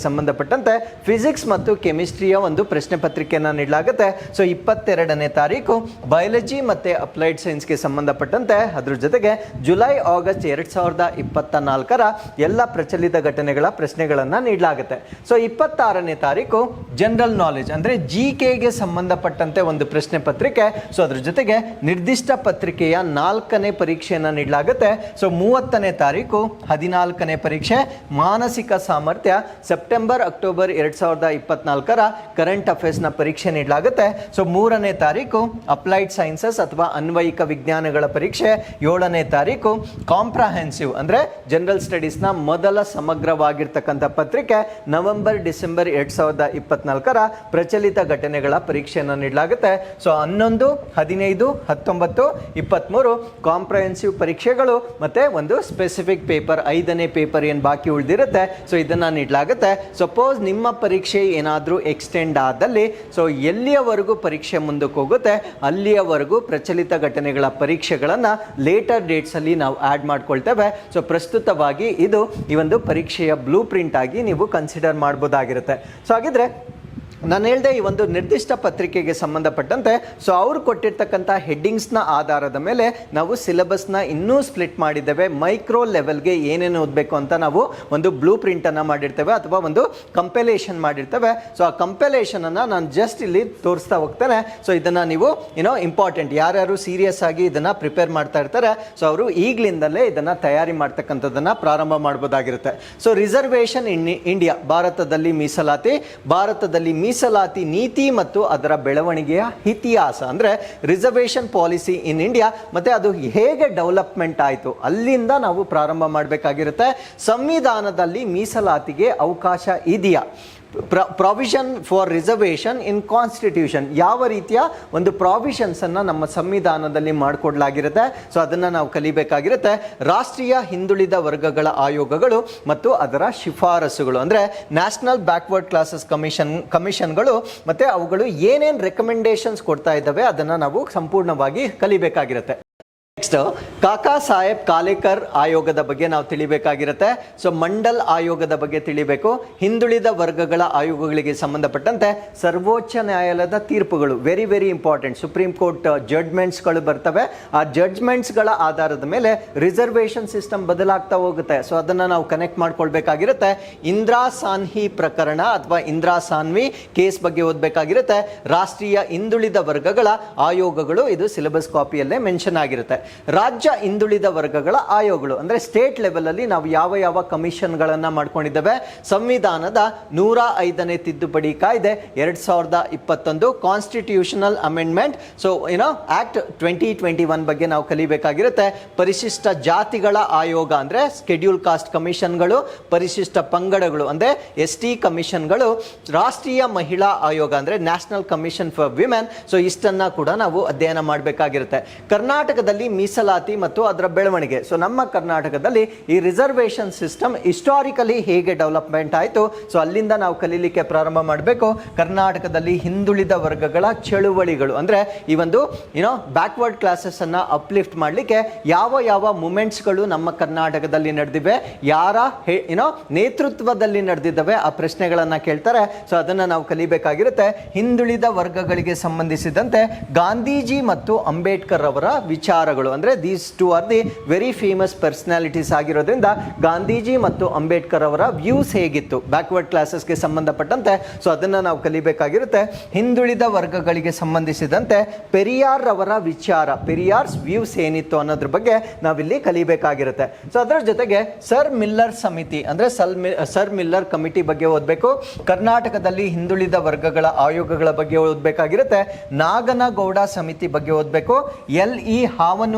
ಸಂಬಂಧಪಟ್ಟಂತೆ ಫಿಸಿಕ್ಸ್ ಮತ್ತು ಕೆಮಿಸ್ಟ್ರಿಯ ಒಂದು ಪ್ರಶ್ನೆ ಪತ್ರಿಕೆಯನ್ನು ನೀಡಲಾಗುತ್ತೆ. ಸೊ ಇಪ್ಪತ್ತೆರಡನೇ ತಾರೀಕು ಬಯಾಲಜಿ ಮತ್ತು ಅಪ್ಲೈಡ್ ಸೈನ್ಸ್ಗೆ ಸಂಬಂಧಪಟ್ಟಂತೆ ಅದ್ರ ಜೊತೆಗೆ ಜುಲೈ, ಆಗಸ್ಟ್ ಎರಡು ಸಾವಿರದ ಇಪ್ಪತ್ತ ನಾಲ್ಕರ ಎಲ್ಲ ಪ್ರಚಲಿತ ಘಟನೆಗಳ ಪ್ರಶ್ನೆಗಳನ್ನು ನೀಡಲಾಗುತ್ತೆ. ಸೊ ಇಪ್ಪತ್ತಾರನೇ ತಾರೀಕು ಜನರಲ್ ನಾಲೆಜ್ ಅಂದರೆ ಜಿ ಕೆಗೆ ಸಂಬಂಧಪಟ್ಟಂತೆ ಒಂದು ಪ್ರಶ್ನೆ ಪತ್ರಿಕೆ. ಸೊ ಅದ್ರ ಜೊತೆಗೆ ನಿರ್ದಿಷ್ಟ ಪತ್ರಿಕೆಯ ನಾಲ್ಕನೇ ಪರೀಕ್ಷೆಯನ್ನು ನೀಡಲಾಗುತ್ತೆ. ಸೊ ಮೂವತ್ತನೇ ತಾರೀಕು ಹದಿನಾಲ್ಕನೇ ಪರೀಕ್ಷೆ, ಮಾನಸಿಕ ಸಾಮರ್ಥ್ಯ ಸೆಪ್ಟೆಂಬರ್ ಅಕ್ಟೋಬರ್ ಎರಡ್ ಸಾವಿರದ ಇಪ್ಪತ್ನಾಲ್ಕರ ಕರೆಂಟ್ ಅಫೇರ್ಸ್ನ ಪರೀಕ್ಷೆ ನೀಡಲಾಗುತ್ತೆ. ಸೊ ಮೂರನೇ ತಾರೀಕು ಅಪ್ಲೈಡ್ ಸೈನ್ಸಸ್ ಅಥವಾ ಅನ್ವಯಿಕ ವಿಜ್ಞಾನಗಳ ಪರೀಕ್ಷೆ. ಏಳನೇ ತಾರೀಕು ಕಾಂಪ್ರಹೆನ್ಸಿವ್ ಅಂದ್ರೆ ಜನರಲ್ ಸ್ಟಡೀಸ್ನ ಮೊದಲ ಸಮಗ್ರವಾಗಿರ್ತಕ್ಕಂಥ ಪತ್ರಿಕೆ ನವೆಂಬರ್ ಡಿಸೆಂಬರ್ ಎರಡ್ ಸಾವಿರದ ಇಪ್ಪತ್ನಾಲ್ಕರ ಪ್ರಚಲಿತ ಘಟನೆಗಳ ಪರೀಕ್ಷೆಯನ್ನು ನೀಡಲಾಗುತ್ತೆ. ಸೊ ಹನ್ನೊಂದು, ಹದಿನೈದು, ಹತ್ತೊಂಬತ್ತು ಇಪ್ಪತ್ತ್ಮೂರು ಕಾಂಪ್ರಹೆನ್ಸಿವ್ ಪರೀಕ್ಷೆಗಳು ಮತ್ತೆ ಒಂದು ಸ್ಪೆಸಿಫಿಕ್ ಪೇಪರ್ ಐದನೇ ಪೇಪರ್ ಏನು ಬಾಕಿ ಉಳಿದಿರುತ್ತೆ. ಸೊ ಇದನ್ನು ನೀಡಲಾಗುತ್ತೆ. ಸೊ ಸಪೋಸ್ ನಿಮ್ಮ ಪರೀಕ್ಷೆ ಏನಾದರೂ ಎಕ್ಸ್ಟೆಂಡ್ ಆದಲ್ಲಿ ಸೊ ಎಲ್ಲಿಯವರೆಗೂ ಪರೀಕ್ಷೆ ಮುಂದಕ್ಕೆ ಹೋಗುತ್ತೆ, ಅಲ್ಲಿಯವರೆಗೂ ಪ್ರಚಲಿತ ಘಟನೆಗಳ ಪರೀಕ್ಷೆಗಳನ್ನು ಲೇಟರ್ ಡೇಟ್ಸಲ್ಲಿ ನಾವು ಆ್ಯಡ್ ಮಾಡ್ಕೊಳ್ತೇವೆ. ಸೊ ಪ್ರಸ್ತುತವಾಗಿ ಇದು ಈ ಒಂದು ಪರೀಕ್ಷೆಯ ಬ್ಲೂ ಪ್ರಿಂಟ್ ಆಗಿ ನೀವು ಕನ್ಸಿಡರ್ ಮಾಡ್ಬೋದಾಗಿರುತ್ತೆ. ಸೊ ಹಾಗಿದ್ರೆ ನಾನು ಹೇಳಿದೆ ಈ ಒಂದು ನಿರ್ದಿಷ್ಟ ಪತ್ರಿಕೆಗೆ ಸಂಬಂಧಪಟ್ಟಂತೆ ಸೊ ಅವರು ಕೊಟ್ಟಿರ್ತಕ್ಕಂಥ ಹೆಡ್ಡಿಂಗ್ಸ್ನ ಆಧಾರದ ಮೇಲೆ ನಾವು ಸಿಲೆಬಸ್ನ ಇನ್ನೂ ಸ್ಪ್ಲಿಟ್ ಮಾಡಿದ್ದೇವೆ. ಮೈಕ್ರೋ ಲೆವೆಲ್ಗೆ ಏನೇನು ಓದಬೇಕು ಅಂತ ನಾವು ಒಂದು ಬ್ಲೂ ಪ್ರಿಂಟನ್ನು ಮಾಡಿರ್ತೇವೆ ಅಥವಾ ಒಂದು ಕಂಪೆಲೇಷನ್ ಮಾಡಿರ್ತೇವೆ. ಸೊ ಆ ಕಂಪೆಲೇಷನನ್ನು ನಾನು ಜಸ್ಟ್ ಇಲ್ಲಿ ತೋರಿಸ್ತಾ ಹೋಗ್ತೇನೆ. ಸೊ ಇದನ್ನು ನೀವು ಏನೋ ಇಂಪಾರ್ಟೆಂಟ್ ಯಾರ್ಯಾರು ಸೀರಿಯಸ್ ಆಗಿ ಇದನ್ನು ಪ್ರಿಪೇರ್ ಮಾಡ್ತಾ ಇರ್ತಾರೆ ಸೊ ಅವರು ಈಗಲಿಂದಲೇ ಇದನ್ನು ತಯಾರಿ ಮಾಡ್ತಕ್ಕಂಥದ್ದನ್ನು ಪ್ರಾರಂಭ ಮಾಡ್ಬೋದಾಗಿರುತ್ತೆ. ಸೊ ರಿಸರ್ವೇಷನ್ ಇನ್ ಇಂಡಿಯಾ ಭಾರತದಲ್ಲಿ ಮೀಸಲಾತಿ, ಭಾರತದಲ್ಲಿ ಮೀಸಲಾತಿ ನೀತಿ ಮತ್ತು ಅದರ ಬೆಳವಣಿಗೆಯ ಇತಿಹಾಸ, ಅಂದರೆ ರಿಸರ್ವೇಷನ್ ಪಾಲಿಸಿ ಇನ್ ಇಂಡಿಯಾ ಮತ್ತು ಅದು ಹೇಗೆ ಡೆವಲಪ್ಮೆಂಟ್ ಆಯಿತು, ಅಲ್ಲಿಂದ ನಾವು ಪ್ರಾರಂಭ ಮಾಡಬೇಕಾಗಿರುತ್ತೆ. ಸಂವಿಧಾನದಲ್ಲಿ ಮೀಸಲಾತಿಗೆ ಅವಕಾಶ ಇದೆಯಾ? Provision for reservation in constitution ಯಾವ ರೀತಿಯ ಒಂದು ಪ್ರಾವಿಷನ್ಸನ್ನು ನಮ್ಮ ಸಂವಿಧಾನದಲ್ಲಿ ಮಾಡಿಕೊಡ್ಲಾಗಿರುತ್ತೆ? ಸೊ ಅದನ್ನ ನಾವು ಕಲಿಬೇಕಾಗಿರುತ್ತೆ. ರಾಷ್ಟ್ರೀಯ ಹಿಂದುಳಿದ ವರ್ಗಗಳ ಆಯೋಗಗಳು ಮತ್ತು ಅದರ ಶಿಫಾರಸುಗಳು. ಅಂದ್ರೆ ನ್ಯಾಷನಲ್ ಬ್ಯಾಕ್ವರ್ಡ್ ಕ್ಲಾಸಸ್ ಕಮಿಷನ್ ಕಮಿಷನ್ಗಳು ಮತ್ತೆ ಅವುಗಳು ಏನೇನು ರೆಕಮೆಂಡೇಶನ್ಸ್ ಕೊಡ್ತಾ ಇದ್ದಾವೆ ಅದನ್ನ ನಾವು ಸಂಪೂರ್ಣವಾಗಿ ಕಲಿಬೇಕಾಗಿರುತ್ತೆ. ನೆಕ್ಸ್ಟ್ ಕಾಕಾ ಸಾಹೇಬ್ ಕಾಲೇಕರ್ ಆಯೋಗದ ಬಗ್ಗೆ ನಾವು ತಿಳಿಬೇಕಾಗಿರುತ್ತೆ. ಸೊ ಮಂಡಲ್ ಆಯೋಗದ ಬಗ್ಗೆ ತಿಳಿಬೇಕು. ಹಿಂದುಳಿದ ವರ್ಗಗಳ ಆಯೋಗಗಳಿಗೆ ಸಂಬಂಧಪಟ್ಟಂತೆ ಸರ್ವೋಚ್ಚ ನ್ಯಾಯಾಲಯದ ತೀರ್ಪುಗಳು very very important supreme court ಜಡ್ಜ್ಮೆಂಟ್ಸ್ಗಳು ಬರ್ತವೆ. ಆ ಜಡ್ಜ್ಮೆಂಟ್ಸ್ಗಳ ಆಧಾರದ ಮೇಲೆ ರಿಸರ್ವೇಷನ್ ಸಿಸ್ಟಮ್ ಬದಲಾಗ್ತಾ ಹೋಗುತ್ತೆ. ಸೊ ಅದನ್ನು ನಾವು ಕನೆಕ್ಟ್ ಮಾಡ್ಕೊಳ್ಬೇಕಾಗಿರುತ್ತೆ. ಇಂದ್ರಾ ಸಾನ್ಹಿ ಪ್ರಕರಣ ಅಥವಾ ಇಂದ್ರಾ ಸಾನ್ವಿ ಕೇಸ್ ಬಗ್ಗೆ ಓದಬೇಕಾಗಿರುತ್ತೆ. ರಾಷ್ಟ್ರೀಯ ಹಿಂದುಳಿದ ವರ್ಗಗಳ ಆಯೋಗಗಳು ಇದು ಸಿಲೆಬಸ್ ಕಾಪಿಯಲ್ಲೇ ಮೆನ್ಷನ್ ಆಗಿರುತ್ತೆ. ರಾಜ್ಯ ಹಿಂದುಳಿದ ವರ್ಗಗಳ ಆಯೋಗಗಳು, ಅಂದ್ರೆ ಸ್ಟೇಟ್ ಲೆವೆಲಲ್ಲಿ ನಾವು ಯಾವ ಯಾವ ಕಮಿಷನ್ಗಳನ್ನ ಮಾಡ್ಕೊಂಡಿದ್ದೇವೆ. ಸಂವಿಧಾನದ ನೂರ ಐದನೇ ತಿದ್ದುಪಡಿ ಕಾಯ್ದೆ, ಎರಡ್ ಸಾವಿರದ ಇಪ್ಪತ್ತೊಂದು ಕಾನ್ಸ್ಟಿಟ್ಯೂಷನಲ್ ಅಮೆಂಡ್ಮೆಂಟ್ ಸೊ ಏನೋ ಆಕ್ಟ್ ಟ್ವೆಂಟಿ ಟ್ವೆಂಟಿ ಒನ್ ಬಗ್ಗೆ ನಾವು ಕಲಿಬೇಕಾಗಿರುತ್ತೆ. ಪರಿಶಿಷ್ಟ ಜಾತಿಗಳ ಆಯೋಗ, ಅಂದ್ರೆ ಸ್ಕೆಡ್ಯೂಲ್ ಕಾಸ್ಟ್ ಕಮಿಷನ್ಗಳು ಪರಿಶಿಷ್ಟ ಪಂಗಡಗಳು, ಅಂದ್ರೆ ಎಸ್ ಟಿ ಕಮಿಷನ್ಗಳು ರಾಷ್ಟ್ರೀಯ ಮಹಿಳಾ ಆಯೋಗ, ಅಂದ್ರೆ national commission for women so ಇಷ್ಟನ್ನ ಕೂಡ ನಾವು ಅಧ್ಯಯನ ಮಾಡಬೇಕಾಗಿರುತ್ತೆ. ಕರ್ನಾಟಕದಲ್ಲಿ ಮೀಸಲಾತಿ ಮತ್ತು ಅದರ ಬೆಳವಣಿಗೆ. ಸೊ ನಮ್ಮ ಕರ್ನಾಟಕದಲ್ಲಿ ಈ ರಿಸರ್ವೇಷನ್ ಸಿಸ್ಟಮ್ ಹಿಸ್ಟಾರಿಕಲಿ ಹೇಗೆ ಡೆವಲಪ್ಮೆಂಟ್ ಆಯಿತು? ಸೊ ಅಲ್ಲಿಂದ ನಾವು ಕಲೀಲಿಕ್ಕೆ ಪ್ರಾರಂಭ ಮಾಡಬೇಕು. ಕರ್ನಾಟಕದಲ್ಲಿ ಹಿಂದುಳಿದ ವರ್ಗಗಳ ಚಳುವಳಿಗಳು. ಅಂದರೆ ಈ ಒಂದು ಏನೋ ಬ್ಯಾಕ್ವರ್ಡ್ ಕ್ಲಾಸಸ್ ಅನ್ನ ಅಪ್ಲಿಫ್ಟ್ ಮಾಡಲಿಕ್ಕೆ ಯಾವ ಯಾವ ಮೂಮೆಂಟ್ಸ್ಗಳು ನಮ್ಮ ಕರ್ನಾಟಕದಲ್ಲಿ ನಡೆದಿವೆ? ಯಾರ ಏನೋ ನೇತೃತ್ವದಲ್ಲಿ ನಡೆದಿದ್ದಾವೆ? ಆ ಪ್ರಶ್ನೆಗಳನ್ನು ಕೇಳ್ತಾರೆ. ಸೊ ಅದನ್ನು ನಾವು ಕಲಿಬೇಕಾಗಿರುತ್ತೆ. ಹಿಂದುಳಿದ ವರ್ಗಗಳಿಗೆ ಸಂಬಂಧಿಸಿದಂತೆ ಗಾಂಧೀಜಿ ಮತ್ತು ಅಂಬೇಡ್ಕರ್ ಅವರ ವಿಚಾರಗಳು. ಅಂದ್ರೆ these two are the very famous personalities ಆಗಿರೋದ್ರಿಂದ ಗಾಂಧೀಜಿ ಮತ್ತು ಅಂಬೇಡ್ಕರ್ ಅವರ ವ್ಯೂಸ್ ಹೇಗಿತ್ತು? ಬ್ಯಾಕ್ವರ್ಡ್ ಕ್ಲಾಸಸ್ಗೆ ಸಂಬಂಧಪಟ್ಟಂತೆ. ಸೊ ಅದನ್ನ ನಾವು ಕಲಿಬೇಕಾಗಿರುತ್ತೆ. ಹಿಂದುಳಿದ ವರ್ಗಗಳಿಗೆ ಸಂಬಂಧಿಸಿದಂತೆ ಪೆರಿಯಾರ್ ಅವರ ವಿಚಾರ, ಪೆರಿಯಾರ್ಸ್ ವ್ಯೂಸ್ ಏನಿತ್ತು ಅನ್ನೋದ್ರ ಬಗ್ಗೆ ನಾವಿಲ್ಲಿ ಕಲಿಬೇಕಾಗಿರುತ್ತೆ. ಸೊ ಅದರ ಜೊತೆಗೆ ಸರ್ ಮಿಲ್ಲರ್ ಸಮಿತಿ ಅಂದ್ರೆ ಸಲ್ ಸರ್ ಮಿಲ್ಲರ್ ಕಮಿಟಿ ಬಗ್ಗೆ ಓದಬೇಕು. ಕರ್ನಾಟಕದಲ್ಲಿ ಹಿಂದುಳಿದ ವರ್ಗಗಳ ಆಯೋಗಗಳ ಬಗ್ಗೆ ಓದಬೇಕಾಗಿರುತ್ತೆ. ನಾಗನಗೌಡ ಸಮಿತಿ ಬಗ್ಗೆ ಓದಬೇಕು. ಎಲ್ ಇ